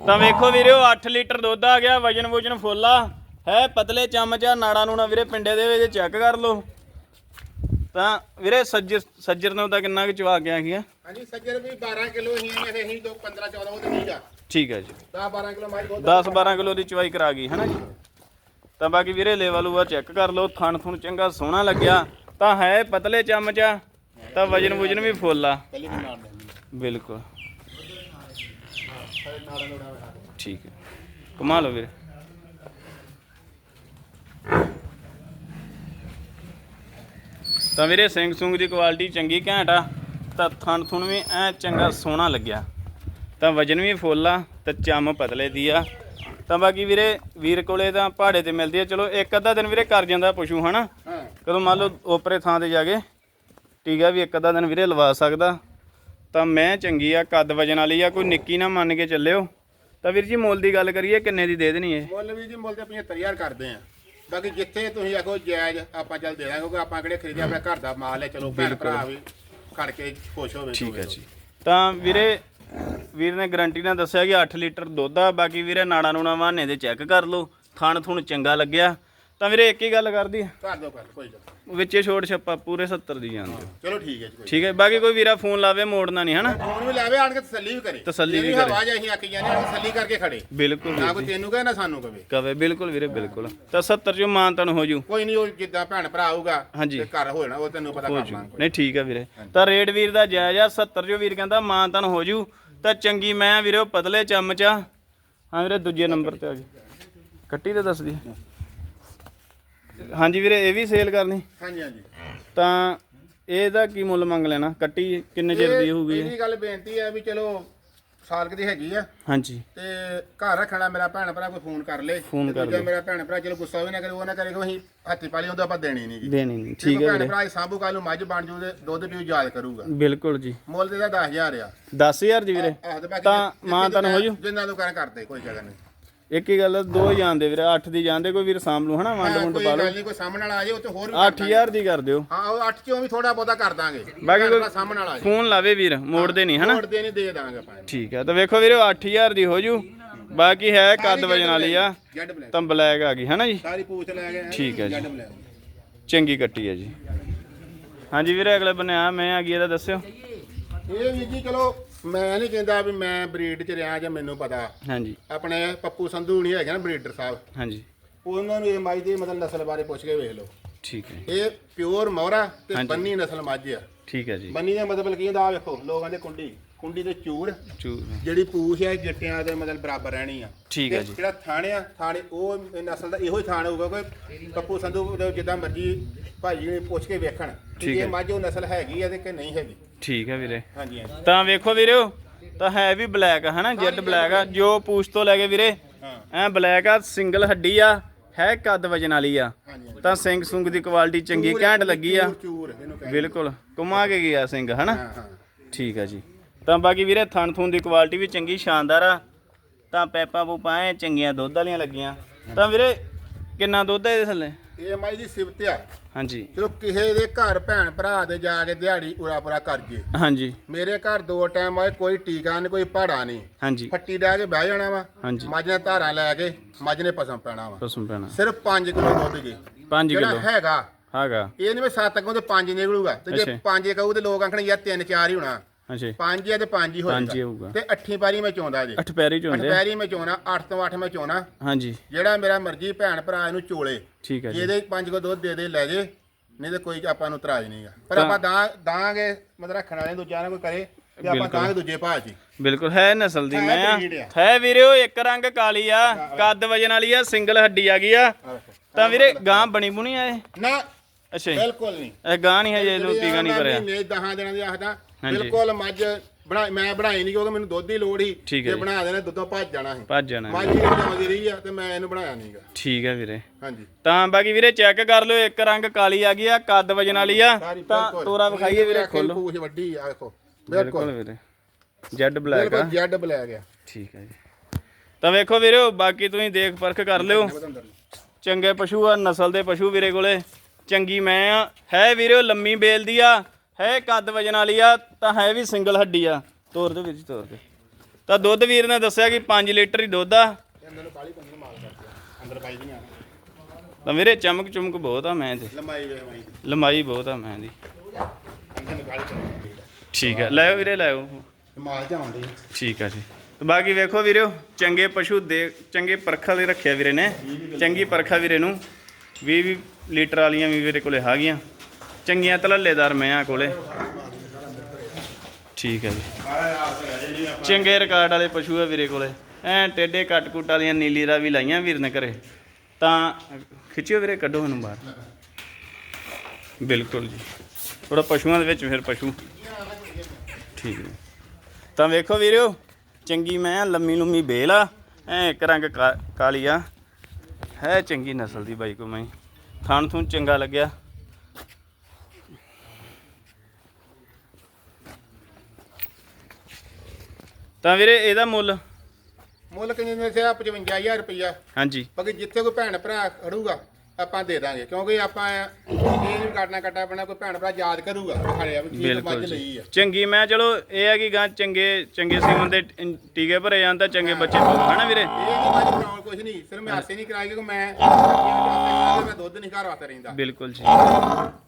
ਤਾਂ ਵੇਖੋ ਵੀਰੇ ਉਹ 8 ਲੀਟਰ ਦੁੱਧ ਆ ਗਿਆ ਵਜਨ ਵੁਜਨ ਫੁੱਲ ਆ। ਹੈ ਪਤਲੇ ਚਮਚ ਆ ਨਾੜਾ ਨੂਣਾ ਵੀਰੇ ਪਿੰਡੇ ਦੇ ਵਿੱਚ ਚੈੱਕ ਕਰ ਲਓ। ਤਾਂ ਵੀਰੇ ਸੱਜਰ ਸੱਜਰ ਨੂੰ ਤਾਂ ਕਿੰਨਾ ਕੁ ਚਵਾ ਗਿਆ ਗਿਆ ਹਾਂਜੀ ਸੱਜਰ ਵੀ 12 ਕਿਲੋ ਹੀ ਨੇ ਇਹ ਹੀ ਦੋ 15 14 ਉਹ ਤੇ ਠੀਕ ਆ। ਠੀਕ ਹੈ ਜੀ। 10 12 ਕਿਲੋ ਮਾਈ ਦੁੱਧ 10 12 ਕਿਲੋ ਦੀ ਚਵਾਈ ਕਰਾ ਗਈ ਹਨਾ ਜੀ? ਤਾਂ ਬਾਕੀ ਵੀਰੇ ਲੈਵਲ ਉਹ ਚੈੱਕ ਕਰ ਲਓ ਥਣ ਥੁਣ ਚੰਗਾ ਸੋਹਣਾ ਲੱਗਿਆ। ਤਾਂ ਹੈ ਪਤਲੇ ਚਮਚ ਆ ਤਾਂ ਵਜਨ ਵੁਜਨ ਵੀ ਫੁੱਲ ਆ। ਬਿਲਕੁਲ। ਠੀਕ ਹੈ। ਕਮਾ ਲਓ ਵੀਰੇ। ਤਾਂ ਵੀਰੇ ਸਿੰਘ ਸੁੰਗ ਦੀ ਕੁਆਲਿਟੀ ਚੰਗੀ ਘੈਂਟ ਆ ਤਾਂ ਥਣ ਥੁਣ ਵੀ ਐ ਚੰਗਾ ਸੋਹਣਾ ਲੱਗਿਆ। ਤਾਂ ਵਜਨ ਵੀ ਫੁੱਲ ਆ ਤੇ ਚੰਮ ਪਤਲੇ ਦੀ ਆ। ਤਾਂ ਬਾਕੀ ਵੀਰੇ ਵੀਰ ਕੋਲੇ ਤਾਂ ਪਹਾੜੇ ਤੇ ਮਿਲਦੀ ਆ। ਚਲੋ ਇੱਕ ਅੱਧਾ ਦਿਨ ਵੀਰੇ ਕਰ ਜਾਂਦਾ ਪਸ਼ੂ ਹਨਾ? ਹਾਂ। ਕਦੋਂ ਮੰਨ ਲਓ ਓਪਰੇ ਥਾਂ ਤੇ ਜਾ ਕੇ ਟੀਕਾ ਵੀ ਇੱਕ ਅੱਧਾ ਦਿਨ ਵੀਰੇ ਲਵਾ ਸਕਦਾ। ਤਾਂ ਮੈਂ ਚੰਗੀ ਆ ਕੱਦ ਵਜਨ ਵਾਲੀ ਆ ਕੋਈ ਨਿੱਕੀ ਨਾ ਮੰਨ ਕੇ ਚੱਲਿਓ। ਤਾਂ ਵੀਰ ਜੀ ਮੁੱਲ ਦੀ ਗੱਲ ਕਰੀਏ ਕਿੰਨੇ ਦੀ ਦੇ ਦੇਣੀ ਇਹ ਮੁੱਲ ਵੀ ਜੀ ਮੁੱਲ ਤੇ 75000 ਕਰਦੇ ਆ। ਬਾਕੀ ਜਿੱਥੇ ਤੁਸੀਂ ਆਖੋ ਜਾਇਜ਼ ਆਪਾਂ ਚੱਲ ਦੇ ਦਾਂਗੇ ਕਿਉਂਕਿ ਆਪਾਂ ਕਿਹੜੇ ਖਰੀਦਿਆ ਆਪਣੇ ਘਰ ਦਾ ਮਾਲ ਹੈ ਚਲੋ ਭੈਣ ਭਰਾ ਵੀ ਖੜ ਕੇ ਖੁਸ਼ ਹੋਵੇ ਠੀਕ ਹੈ ਜੀ। ਤਾਂ ਵੀਰੇ ਵੀਰ ਨੇ ਗਾਰੰਟੀ ਨਾਲ ਦੱਸਿਆ ਕਿ 8 ਲੀਟਰ ਦੁੱਧ ਆ ਬਾਕੀ ਵੀਰੇ ਨਾੜਾ ਨੂਣਾ ਵਾਹਨੇ ਦੇ ਚੈੱਕ ਕਰ ਲਓ। ਥਣ ਥੁਣ ਚੰਗਾ ਲੱਗਿਆ। ਤਾਂ ਵੀਰੇ ਇੱਕ ਹੀ ਗੱਲ ਕਰਦੀ ਕਰ ਦੋ ਕਰ ਕੋਈ ਗੱਲ ਨੀ। ਵਿੱਚੇ ਛੋਟ ਛੱਪਾ ਪੂਰੇ 70 ਦੀ ਜਾਂਦੇ ਚਲੋ ਠੀਕ ਹੈ ਜੀ ਕੋਈ ਠੀਕ ਹੈ ਬਾਕੀ ਕੋਈ ਵੀਰਾ ਫੋਨ ਲਾਵੇ ਮੋੜਨਾ ਨਹੀਂ ਹਨਾ? ਫੋਨ ਵੀ ਲਾਵੇ ਆਣ ਕੇ ਤਸੱਲੀ ਵੀ ਕਰੇ। ਤਸੱਲੀ ਵੀ ਕਰੇ। ਹਵਾ ਜਾਈ ਆਕੀ ਜਾਂਦੇ ਆ ਤਸੱਲੀ ਕਰਕੇ ਖੜੇ। ਬਿਲਕੁਲ ਨਾ ਵੀਰ ਕੋਈ ਜੀ। ਤੈਨੂੰ ਕਹੇ ਨਾ ਸਾਨੂੰ ਕਵੇ ਕਵੇ ਬਿਲਕੁਲ ਵੀਰੇ ਬਿਲਕੁਲ। ਤਾਂ 70 ਚੋਂ ਮਾਨਤਨ ਹੋ ਜੂ। ਕੋਈ ਨਹੀਂ ਉਹ ਜਿੱਦਾਂ ਭੈਣ ਭਰਾ ਆਊਗਾ ਹਾਂਜੀ। ਤੇ ਘਰ ਹੋ ਜਾਣਾ ਉਹ ਤੈਨੂੰ ਪਤਾ ਹੋ ਕਰ ਜੂ। ਲਾਂਗੇ ਨਹੀਂ ਠੀਕ ਆ ਵੀਰੇ। ਤਾਂ ਰੇਟ ਵੀਰ ਦਾ ਜਾਇਜ਼ ਆ 70 ਜੋ ਵੀਰ ਕਹਿੰਦਾ ਮਾਨਤਨ ਹੋ ਜੂ। ਤਾਂ ਚੰਗੀ ਮੈਂ ਵੀਰੇ ਉਹ ਪਤਲੇ ਚਮਚ। ਹਾਂ ਵੀਰੇ ਦੂਜੇ ਨੰਬਰ ਤੇ ਆ ਗਈ। ਕੱਟੀ ਤੇ ਦੱਸ ਦੀ। ਹਾਂਜੀ ਵੀਰੇ ਇਹ ਵੀ ਸੇਲ ਕਰਨੀ? ਹਾਂਜੀ ਹਾਂਜੀ। ਤਾਂ ਇਹਦਾ ਕੀ ਮੁੱਲ ਮੰਗ ਲੈਣਾ? ਕੱਟੀ ਕਿੰਨੇ ਚਿਰ ਦੀ ਹੋਊਗੀ ਇਹ? ਇਹਦੀ ਗੱਲ ਬੇਨਤੀ ਹੈ ਵੀ ਚਲੋ ਸਾਲ ਕੁ ਦੀ ਹੈਗੀ ਆ। ਹਾਂਜੀ। ਤੇ ਘਰ ਰੱਖਣਾ ਮੇਰਾ ਭੈਣ ਭਰਾ ਕੋਈ ਫੋਨ ਕਰ ਲੇ। ਫੋਨ ਕਰ ਲਓ। ਮੇਰਾ ਭੈਣ ਭਰਾ ਚਲੋ ਗੁੱਸਾ ਵੀ ਨਾ ਕਰੇ ਉਹ ਨਾ ਕਰੇ ਕਿ ਅਸੀਂ ਹੱਥੀ ਪਾਲੀ ਉਹਦਾ ਆਪਾਂ ਦੇਣੀ ਨਹੀਂ ਜੀ ਦੇਣੀ ਨਹੀਂ ਠੀਕ ਹੈ ਭੈਣ ਭਰਾ ਸਾਂਭੂ ਕੱਲ ਨੂੰ ਮੱਝ ਬਣ ਜੂ ਤੇ ਦੁੱਧ ਪੀਉ ਯਾਦ ਕਰੂਗਾ। ਬਿਲਕੁਲ ਜੀ। ਮੁੱਲ ਤੇ ਦਾ 10000 ਆ। 10000 ਜੀ ਵੀਰੇ। ਤੇ ਮਾਂ ਤਨ ਹੋ ਜੂ? ਜਿੰਨਾ ਤੋਂ ਕਹਿ ਕਰਦੇ ਕੋਈ ਜਗ੍ਹਾ ਨਹੀਂ ਇੱਕ ਹੀ ਗੱਲ ਆ, ਦੋ ਹੀ। ਜਾਣਦੇ ਵੀਰੇ 8 ਦੀ ਜਾਣਦੇ ਕੋਈ ਵੀਰ ਸਾਂਭ ਲੂ ਹਨਾ ਵੰਡ ਵੰਡ ਕੋਈ ਪਾ ਗੱਲ ਲਓ ਨਹੀਂ ਕੋਈ ਸਾਹਮਣੇ ਵਾਲਾ ਆ ਜਾਏ ਤੇ ਹੋਰ ਵੀ ਕਰ ਦਾਂਗੇ। 8000 ਦੀ ਕਰ ਦਿਓ। ਹਾਂ ਉਹ 8 ਚੋਂ ਵੀ ਥੋੜਾ ਬਹੁਤਾ ਕਰ ਦਾਂਗੇ। ਬਾਕੀ ਕੋਈ- ਸਾਹਮਣੇ ਵਾਲਾ ਆ ਜਾਏ। ਫੋਨ ਲਾਵੇ ਵੀਰ ਮੋੜਦੇ ਨਹੀਂ ਹਨਾ? ਮੋੜਦੇ ਨਹੀਂ ਦੇ ਦਾਂਗੇ ਆਪਾਂ ਠੀਕ ਹੈ ਤਾਂ ਵੇਖੋ ਵੀਰੇ 8000 ਦੀ ਹੋ ਜੂ। ਬਾਕੀ ਹੈ ਕੱਦ ਵਜਨ ਵਾਲੀ ਆ। Z black. ਤਾਂ ਬਲੈਕ ਆ ਗਈ ਹਨਾ ਜੀ? ਸਾਰੀ ਪੂਛ ਲੈ ਗਏ ਠੀਕ ਹੈ ਜੀ। Z black. ਚੰਗੀ ਕੱਟੀ ਹੈ ਜੀ। ਹਾਂਜੀ ਵੀਰੇ ਅਗਲੇ ਬੰਨੇ ਆ ਮੈਂ ਆ ਗਈ ਇਹਦਾ ਦੱਸਿਓ। ਇਹ ਵੀ ਜੀ ਚਲੋ ਮੈਂ ਨਹੀਂ ਕਹਿੰਦਾ ਵੀ ਮੈਂ ਬਰੀਡ ਚ ਰਿਹਾ ਜਾਂ ਮੈਨੂੰ ਪਤਾ। ਹਾਂਜੀ। ਆਪਣੇ ਪੱਪੂ ਸੰਧੂ ਨਹੀਂ ਹੈਗੇ ਨਾ ਬਰੀਡਰ ਸਾਹਿਬ। ਹਾਂਜੀ। ਉਹਨਾਂ ਨੂੰ ਇਹ ਮਾਈ ਦੀ ਮਤਲਬ ਨਸਲ ਬਾਰੇ ਪੁੱਛ ਕੇ ਵੇਖ ਲਓ। ਠੀਕ ਹੈ। ਇਹ ਪਿਓਰ ਮੋਹਰਾ ਤੇ ਹਾਂਜੀ। ਬੰਨੀ ਨਸਲ ਮੱਝ ਆ। ਠੀਕ ਹੈ ਜੀ। ਬੰਨੀ ਦਾ ਮਤਲਬ ਕੀ ਹੁੰਦਾ ਆ ਵੇਖੋ ਲੋਕਾਂ ਦੇ ਕੁੰਡੀ। ਕੁੰਡੀ ਤੇ ਚੂੜ ਚੂ ਜਿਹੜੀ ਪੂਛ ਹੈ ਜੱਟਿਆਂ ਦੇ ਮਤਲਬ ਬਰਾਬਰ ਰਹਿਣੀ ਆ। ਠੀਕ ਹੈ ਤੇ ਜੀ। ਜਿਹੜਾ ਥਾਣੇ ਆ ਥਾਣੇ ਉਹ ਇਹ ਨਸਲ ਦਾ ਇਹੋ ਹੀ ਥਾਣ ਹੋਊਗਾ ਕੋਈ ਪੱਪੂ ਸੰਧੂ ਦੇ ਜਿੱਦਾਂ ਮਰਜ਼ੀ ਭਾਜੀ ਨੇ ਪੁੱਛ ਕੇ ਵੇਖਣ ਕਿ ਠੀਕ ਹੈ। ਇਹ ਮੱਝ ਉਹ ਨਸਲ ਹੈਗੀ ਆ ਤੇ ਕਿ ਨਹੀਂ ਹੈਗੀ। ਠੀਕ ਹੈ ਵੀਰੇ। ਹਾਂਜੀ ਹਾਂਜੀ। ਤਾਂ ਵੇਖੋ ਵੀਰਿਓ ਤਾਂ ਹੈ ਵੀ ਬਲੈਕ ਆ ਹਨਾ ਜੈਡ ਬਲੈਕ ਆ। ਜੋ ਪੂਛ ਤੋਂ ਲੈ ਕੇ ਵੀਰੇ ਹਾਂ। ਐ ਬਲੈਕ ਆ ਸਿੰਗਲ ਹੱਡੀ ਆ ਹੈ ਕੱਦ ਵਜਨ ਵਾਲੀ ਆ। ਤਾਂ ਸਿੰਘ ਸੁੰਗ ਦੀ ਕੁਆਲਿਟੀ ਚੰਗੀ ਘੈਂਟ ਲੱਗੀ ਆ। ਚੂਰ ਚੂਰ ਇਹਨੂੰ ਕਹਿੰਦੇ। ਬਿਲਕੁਲ ਘੁਮਾ ਕੇ ਗਿਆ ਸਿੰਘ ਹਨਾ? ਹਾਂ ਹਾਂ। ਠੀਕ ਆ ਜੀ। ਤਾਂ ਬਾਕੀ ਵੀਰੇ ਥਣ ਥੂਣ ਦੀ ਕੁਆਲਿਟੀ ਵੀ ਚੰਗੀ ਸ਼ਾਨਦਾਰ ਆ। ਤਾਂ ਪੈਪਾਂ ਪੂਪਾਂ ਐ ਚੰਗੀਆਂ ਦੁੱਧ ਵਾਲੀਆਂ ਲੱਗੀਆਂ। ਤਾਂ ਵੀਰੇ ਕਿੰਨਾ ਦੁੱਧ ਹੈ ਇਹਦੇ ਥੱਲੇ? ਇਹ ਮਾਈ ਦੀ ਸਿਫਤ ਆ। ਹਾਂਜੀ। ਚਲੋ ਕਿਸੇ ਦੇ ਘਰ ਭੈਣ ਭਰਾ ਦੇ ਜਾ ਕੇ ਦਿਹਾੜੀ ਉਰਾ ਪੂਰਾ ਕਰ ਜੇ ਹਾਂਜੀ। ਮੇਰੇ ਘਰ ਦੋ ਟਾਈਮ ਆਏ ਕੋਈ ਟੀਕਾ ਨਹੀਂ ਕੋਈ ਪਹਾੜਾ ਨਹੀਂ ਹਾਂਜੀ। ਫੱਟੀ ਡਾਹ ਕੇ ਬਹਿ ਜਾਣਾ ਵਾ। ਹਾਂਜੀ। ਮੱਝ ਨੇ ਧਾਰਾਂ ਲੈ ਕੇ ਮੱਝ ਨੇ ਪਸਮ ਪੈਣਾ ਵਾ। ਪਸਮ ਪੈਣਾ। ਸਿਰਫ 5 ਕਿਲੋ ਦੁੱਧ ਜੀ। 5 ਜਿਹੜਾ ਕਿਲੋ। ਹੈਗਾ। ਹੈਗਾ। ਇਹ ਨਹੀਂ ਵੀ 7 ਕਹੂੰ ਤੇ 5 ਨਿਕਲੂਗਾ। ਤੇ ਜੇ ਅੱਛਾ। 5 ਕਹੂ ਤੇ ਲੋਕ ਆਖਣ ਯਾਰ 3 4 ਹੀ ਹੋਣਾ। ਅੱਛਾ 5 ਆ ਤੇ 5 ਹੀ ਪੰਜ ਹੀ ਹੋਏਗਾ ਹੋਊਗਾ। ਤੇ 8 ਪਾਰੀ ਮੈਂ ਚੋਂਦਾ ਜੀ। ਅੱਠ ਪੈਰੀ ਚ 8 ਹੁੰਦੇ ਆ। ਪੈਰੀ ਮੈਂ ਚੋਣਾ 8 ਤੋਂ 8 ਮੈਂ ਚੋਣਾ ਹਾਂਜੀ। ਜਿਹੜਾ ਮੇਰਾ ਮਰਜ਼ੀ ਭੈਣ ਭਰਾ ਇਹਨੂੰ ਚੋਲੇ। ਠੀਕ ਹੈ ਜੀ। ਜਿਹਦੇ 5 ਕੋ ਦੁੱਧ ਦੇ ਦੇ ਲੈ ਜੇ। ਨਹੀਂ ਤੇ ਕੋਈ ਆਪਾਂ ਨੂੰ ਤਰਾਜ ਨਹੀਂਗਾ ਪਰ ਆਪਾਂ ਦਾਂ ਦਾਂਗੇ ਮਤਲਬ ਰੱਖਣ ਵਾਲੇ ਦੂਜਿਆਂ ਨਾਲ ਕੋਈ ਕਰੇ ਤੇ ਆਪਾਂ। ਦਾਂਗੇ ਦੂਜੇ ਭਾਅ ਹੀ। ਬਿਲਕੁਲ ਹੈ ਨਸਲ ਦੀ ਹੈ ਮੈਂ ਆ। breed ਆ। ਹੈ ਵੀਰਿਓ ਇੱਕ ਰੰਗ ਕਾਲੀ ਆ। ਕੱਦ ਵਜਨ ਵਾਲੀ ਆ ਸਿੰਗਲ ਹੱਡੀ ਆ ਗਈ ਆ। ਤਾਂ ਵੀਰੇ ਗਾਂ ਬਣੀ ਬੁਣੀ ਆ ਇਹ? ਨਾ ਅੱਛਾ ਜੀ। ਬਿਲਕੁਲ ਨਹੀਂ। ਇਹ ਗਾਂ ਨਹੀਂ ਹੈ ਜੇ ਇਹਨੂੰ ਟੀਕਾ ਨਹੀਂ ਭਰਿਆ। ਮਹੀਨੇ 10 ਦਿਨਾਂ ਦੀ ਆਖਦਾ ਹਾਂਜੀ। ਬਿਲਕੁਲ ਮੱਝ ਬਣਾ ਮੈਂ ਬਣਾਈ ਨਹੀਂ ਕਿਉਂਕਿ ਮੈਨੂੰ ਦੁੱਧ ਦੀ ਲੋੜ ਸੀ। ਠੀਕ ਹੈ ਜੇ ਜੀ। ਬਣਾ ਦੇਣਾ ਦੁੱਧੋਂ ਭੱਜ ਜਾਣਾ ਸੀ। ਭੱਜ ਜਾਣਾ। ਮੱਝ ਹੀ ਆਉਂਦੀ ਰਹੀ ਆ ਤੇ ਮੈਂ ਇਹਨੂੰ ਬਣਾਇਆ ਨਹੀਂਗਾ ਠੀਕ ਹੈ ਵੀਰੇ। ਹਾਂਜੀ। ਤਾਂ ਬਾਕੀ ਵੀਰੇ ਚੈੱਕ ਕਰ ਲਿਓ ਇੱਕ ਰੰਗ ਕਾਲੀ ਆ ਗਈ ਆ ਕੱਦ ਵਜਨ ਵਾਲੀ ਆ। ਸਾਰੀ ਤਾਂ ਬਿਲਕੁਲ। ਤੋਰਾ ਵਿਖਾਈਏ ਵੀਰੇ ਆਖੇ ਖੋਲੋ। ਪੂਛ ਵੱਡੀ ਆ ਵੇਖੋ। ਬਿਲਕੁਲ ਬਿਲਕੁਲ। ਵੀਰੇ। ਜੈਡ ਬਲੈਕ ਆ। ਬਿਲਕੁਲ ਜੈਡ ਬਲੈਕ ਆ। ਠੀਕ ਹੈ ਜੀ। ਤਾਂ ਵੇਖੋ ਵੀਰੇ ਬਾਕੀ ਤੁਸੀਂ ਦੇਖ ਪਰਖ ਕਰ ਲਿਓ। ਚੰਗੇ ਪਸ਼ੂ ਆ ਨਸਲ ਦੇ ਪਸ਼ੂ ਵੀਰੇ ਕੋਲੇ। ਚੰਗੀ ਮੈਂ ਆ। ਹੈ ਵੀਰੇ ਲੰਮੀ ਬੇਲ ਦੀ ਆ। ਹੈ ਕੱਦ ਵਜਨ ਵਾਲੀ ਆ ਤਾਂ ਹੈ ਵੀ ਸਿੰਗਲ ਹੱਡੀ ਆ। ਤੋਰ ਦੇ ਵਿੱਚ ਤੋਰ ਦੇ ਤਾਂ ਦੁੱਧ ਵੀਰ ਨੇ ਦੱਸਿਆ ਕਿ 5 ਲੀਟਰ ਹੀ ਦੁੱਧ ਆ। ਅੰਦਰ ਨੂੰ ਕਾਲੀ ਪੰਨੀ ਮਾਲ ਕਰਦੇ ਅੰਦਰ ਪਾਈ ਦੀਆਂ ਤਾਂ ਵੀਰੇ ਚਮਕ ਚਮਕ ਬਹੁਤ ਆ ਮੈਂ ਤੇ। ਲੰਮਾਈ ਬਹੁਤ ਆ ਮੈਂ ਦੀ। ਠੀਕ ਹੈ ਲੈ ਵੀਰੇ ਲੈ ਆਓ। ਮਾਲ ਜਾਉਂਦੀ ਠੀਕ ਆ ਜੀ। ਤੇ ਬਾਕੀ ਵੇਖੋ ਵੀਰਿਓ ਚੰਗੇ ਪਸ਼ੂ ਦੇ ਚੰਗੇ ਪਰਖਾ ਲਈ ਰੱਖਿਆ ਵੀਰੇ ਨੇ। ਚੰਗੀ ਪਰਖਾ ਵੀਰੇ ਨੂੰ। 20 20 ਲੀਟਰ ਵਾਲੀਆਂ ਵੀ ਵੀਰੇ ਕੋਲੇ ਹੈਗੀਆਂ ਚੰਗੀਆਂ ਤਲੱਲੇਦਾਰ ਮੈਂ ਕੋਲੇ। ਠੀਕ ਹੈ ਜੀ। ਚੰਗੇ ਰਿਕਾਰਡ ਵਾਲੇ ਪਸ਼ੂ ਆ ਵੀਰੇ ਕੋਲੇ। ਐ ਟੇਡੇ ਕੱਟ ਕੁੱਟ ਵਾਲੀਆਂ ਨੀਲੀ ਰਾ ਵੀ ਲਾਈਆਂ ਵੀਰ ਨੇ ਘਰੇ। ਤਾਂ ਖਿੱਚਿਓ ਵੀਰੇ, ਕੱਢੋ ਇਹਨੂੰ ਬਾਹਰ। ਬਿਲਕੁਲ ਜੀ। ਥੋੜਾ ਪਸ਼ੂਆਂ ਦੇ ਵਿੱਚ ਫਿਰ ਪਸ਼ੂ। ਠੀਕ ਹੈ ਤਾਂ ਵੇਖੋ ਵੀਰਿਓ ਚੰਗੀ ਮੈਂ ਲੰਮੀ ਲੰਮੀ ਬੇਲ ਆ। ਐ ਇੱਕ ਰੰਗ ਕਾ- ਕਾਲੀ ਆ। ਹੈ ਚੰਗੀ ਨਸਲ ਦੀ ਬਾਈ ਕੋ ਮੈਂ। ਥਣ ਥੂਣ ਚੰਗਾ ਲੱਗਿਆ। ਤਾਂ ਵੀਰੇ ਇਹਦਾ ਮੁੱਲ? ਮੁੱਲ ਕਿੰਨੇ ਨੇ ਸਿਆ 55000 ਰੁਪਇਆ ਹਾਂਜੀ। ਬਾਕੀ ਜਿੱਥੇ ਕੋਈ ਭੈਣ ਭਰਾ ਖੜੂਗਾ ਆਪਾਂ ਦੇ ਦਾਂਗੇ ਕਿਉਂਕਿ ਆਪਾਂ ਇਹ ਨਹੀਂ ਕੱਟਣਾ ਕੱਟਾ ਪੈਣਾ ਕੋਈ ਭੈਣ ਭਰਾ ਯਾਦ ਕਰੂਗਾ ਖੜਿਆ ਵੀ ਕੀ ਮੱਝ ਲਈ ਆ। ਚੰਗੀ ਮੈਂ ਚਲੋ ਇਹ ਹੈ ਕਿ ਗਾਂ ਚੰਗੇ ਚੰਗੇ ਸੀਮਨ ਦੇ ਟੀਕੇ ਭਰੇ ਤਾਂ ਚੰਗੇ ਬੱਚੇ ਪਾਉ ਹਨਾ ਵੀਰੇ? ਇਹ ਨਹੀਂ ਮੱਝ ਬਣਾਉਣ ਕੁਝ ਨਹੀਂ ਸਿਰਫ ਮੈਂ ਹਾਸੇ ਨਹੀਂ ਕਰਾਈ ਕਿਉਂਕਿ ਮੈਂ ਮੈਂ ਦੁੱਧ ਨਹੀਂ ਘਰ ਵਾਸਤੇ ਰਹਿੰਦਾ। ਬਿਲਕੁਲ ਜੀ।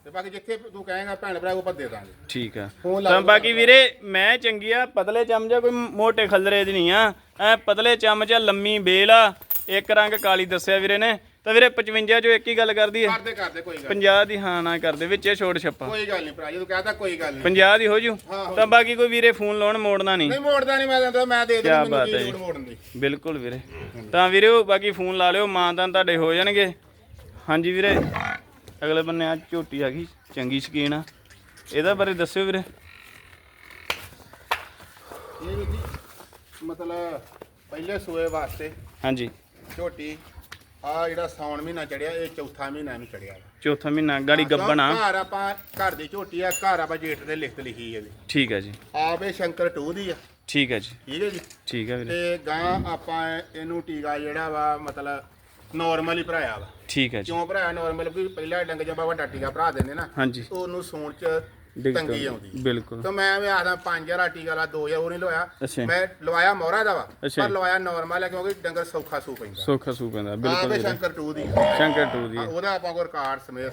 ਤੇ ਬਾਕੀ ਜਿੱਥੇ ਤੂੰ ਕਹੇਗਾ ਭੈਣ ਭਰਾ ਕੋ ਦੇ ਦਾਂਗੇ। ਠੀਕ ਆ। ਤਾਂ ਬਾਕੀ ਵੀਰੇ ਮੈਂ ਚੰਗੀ ਆ ਪਤਲੇ ਚਮਚਾ ਕੋਈ ਮੋਟੇ ਖੱਲਰੇ ਦੀ ਨਹੀਂ ਆ। ਐ ਪਤਲੇ ਚਮਚਾ ਲੰਮੀ ਬੇਲ ਆ ਇੱਕ ਰੰਗ ਕਾਲੀ ਦੱਸਿਆ ਵੀਰੇ ਨੇ। ਤਾਂ ਵੀਰੇ 55 ਚੋਂ ਇੱਕ ਹੀ ਗੱਲ ਕਰਦੀ ਹੈ। ਕਰਦੇ ਕਰਦੇ ਕੋਈ ਗੱਲ 50 ਦੀ ਹਾਂ ਨਾ ਕਰਦੇ ਵਿੱਚ ਇਹ ਛੋੜ ਛੱਪਾ। ਕੋਈ ਗੱਲ ਨਹੀਂ ਭਰਾ ਜਦੋਂ ਕਹਤਾ ਕੋਈ ਗੱਲ ਨਹੀਂ। 50 ਦੀ ਹੋ ਜੂ। ਹਾਂ, ਹੋ ਤਾਂ ਬਾਕੀ ਕੋਈ ਵੀਰੇ ਫੋਨ ਲਾਉਣ ਮੋੜਨਾ ਨਹੀਂ। ਨਹੀਂ ਮੋੜਦਾ ਨਹੀਂ ਮੈਂ ਦਿੰਦਾ ਮੈਂ ਦੇ ਕਿਆ ਦਿੰਦਾ ਬਾਤ ਮੈਨੂੰ ਹੈ ਕੀ ਜੀ। ਲੋੜ ਮੋੜਨ ਦੀ। ਬਿਲਕੁਲ ਵੀਰੇ। ਤਾਂ ਵੀਰੇ ਉਹ ਬਾਕੀ ਫੋਨ ਲਾ ਲਿਓ ਮਾਂ ਤਾਂ ਤੁਹਾਡੇ ਹੋ ਜਾਣਗੇ। ਹਾਂਜੀ ਵੀਰੇ ਅਗਲੇ ਬੰਨੇ ਆ ਝੋਟੀ ਆ ਗਈ ਚੰਗੀ ਸ਼ਕੀਨ ਆ। ਇਹਦਾ ਬਾਰੇ ਦੱਸਿਓ ਵੀਰੇ। ਇਹ ਵੀ ਜੀ ਮਤਲਬ ਪਹਿਲੇ ਸੂਏ ਵਾਸਤੇ ਹਾਂਜੀ। ਝੋਟੀ ਆ ਜਿਹੜਾ ਸਾਉਣ ਮਹੀਨਾ ਚੜਿਆ ਇਹ ਚੌਥਾ ਮਹੀਨਾ ਇਹਨੂੰ ਚੜਿਆ ਵਾ। ਚੌਥਾ ਮਹੀਨਾ ਗਾੜੀ ਗੱਬਣ। ਆ ਘਰ ਆਪਾਂ ਘਰ ਦੀ ਝੋਟੀ ਆ ਘਰ ਆਪਾਂ ਜੇਠ ਦੇ ਲਿਖਤ ਲਿਖੀ ਹੈ ਜੀ ਠੀਕ ਹੈ ਜੀ। ਆਪ ਇਹ ਸ਼ੰਕਰ 2 ਦੀ ਆ। ਠੀਕ ਹੈ ਜੀ। ਠੀਕ ਹੈ ਜੀ? ਠੀਕ ਹੈ ਵੀਰੇ। ਤੇ ਗਾਂ ਆਪਾਂ ਇਹਨੂੰ ਟੀਕਾ ਜਿਹੜਾ ਵਾ ਮਤਲਬ ਨਾਰਮਲੀ ਭਰਾਇਆ ਵਾ। ਠੀਕ ਹੈ ਜੀ। ਕਿਉਂ ਭਰਾਇਆ? ਨਾਰਮਲ ਵੀ ਪਹਿਲਾ ਡੰਗ ਜਬਾ ਵੱਡਾ ਟੀਕਾ ਭਰਾ ਦਿੰਦੇ ਨਾ। ਹਾਂਜੀ। ਉਹਨੂੰ ਸੂਣ ਚ ਤੰਗੀ ਆਉਂਦੀ ਬਿਲਕੁਲ। ਤਾਂ ਮੈਂ ਵੀ ਆਦਾ 5000 ਟੀਕਾ ਲਾ 2000 ਉਹ ਨਹੀਂ ਲਵਾਇਆ। ਅੱਛਾ। ਮੈਂ ਲਵਾਇਆ ਮੋਹਰਾ ਦਾ ਵਾ ਅੱਛਾ। ਪਰ ਲਵਾਇਆ ਨਾਰਮਲ ਹੈ ਕਿਉਂਕਿ ਡੰਗਰ ਸੌਖਾ ਸੂ ਪੈਂਦਾ। ਸੋਖਾ ਸੂ ਪੈਂਦਾ ਆਹ ਬਿਲਕੁਲ ਤੇ ਵੀਰੇ। ਸ਼ੰਕਰ 2 ਦੀ ਸ਼ੰਕਰ 2 ਦੀ ਹਾਂ, ਉਹਦਾ ਆਪਾਂ ਕੋਲ ਰਿਕਾਰਡ ਸਮੇਤ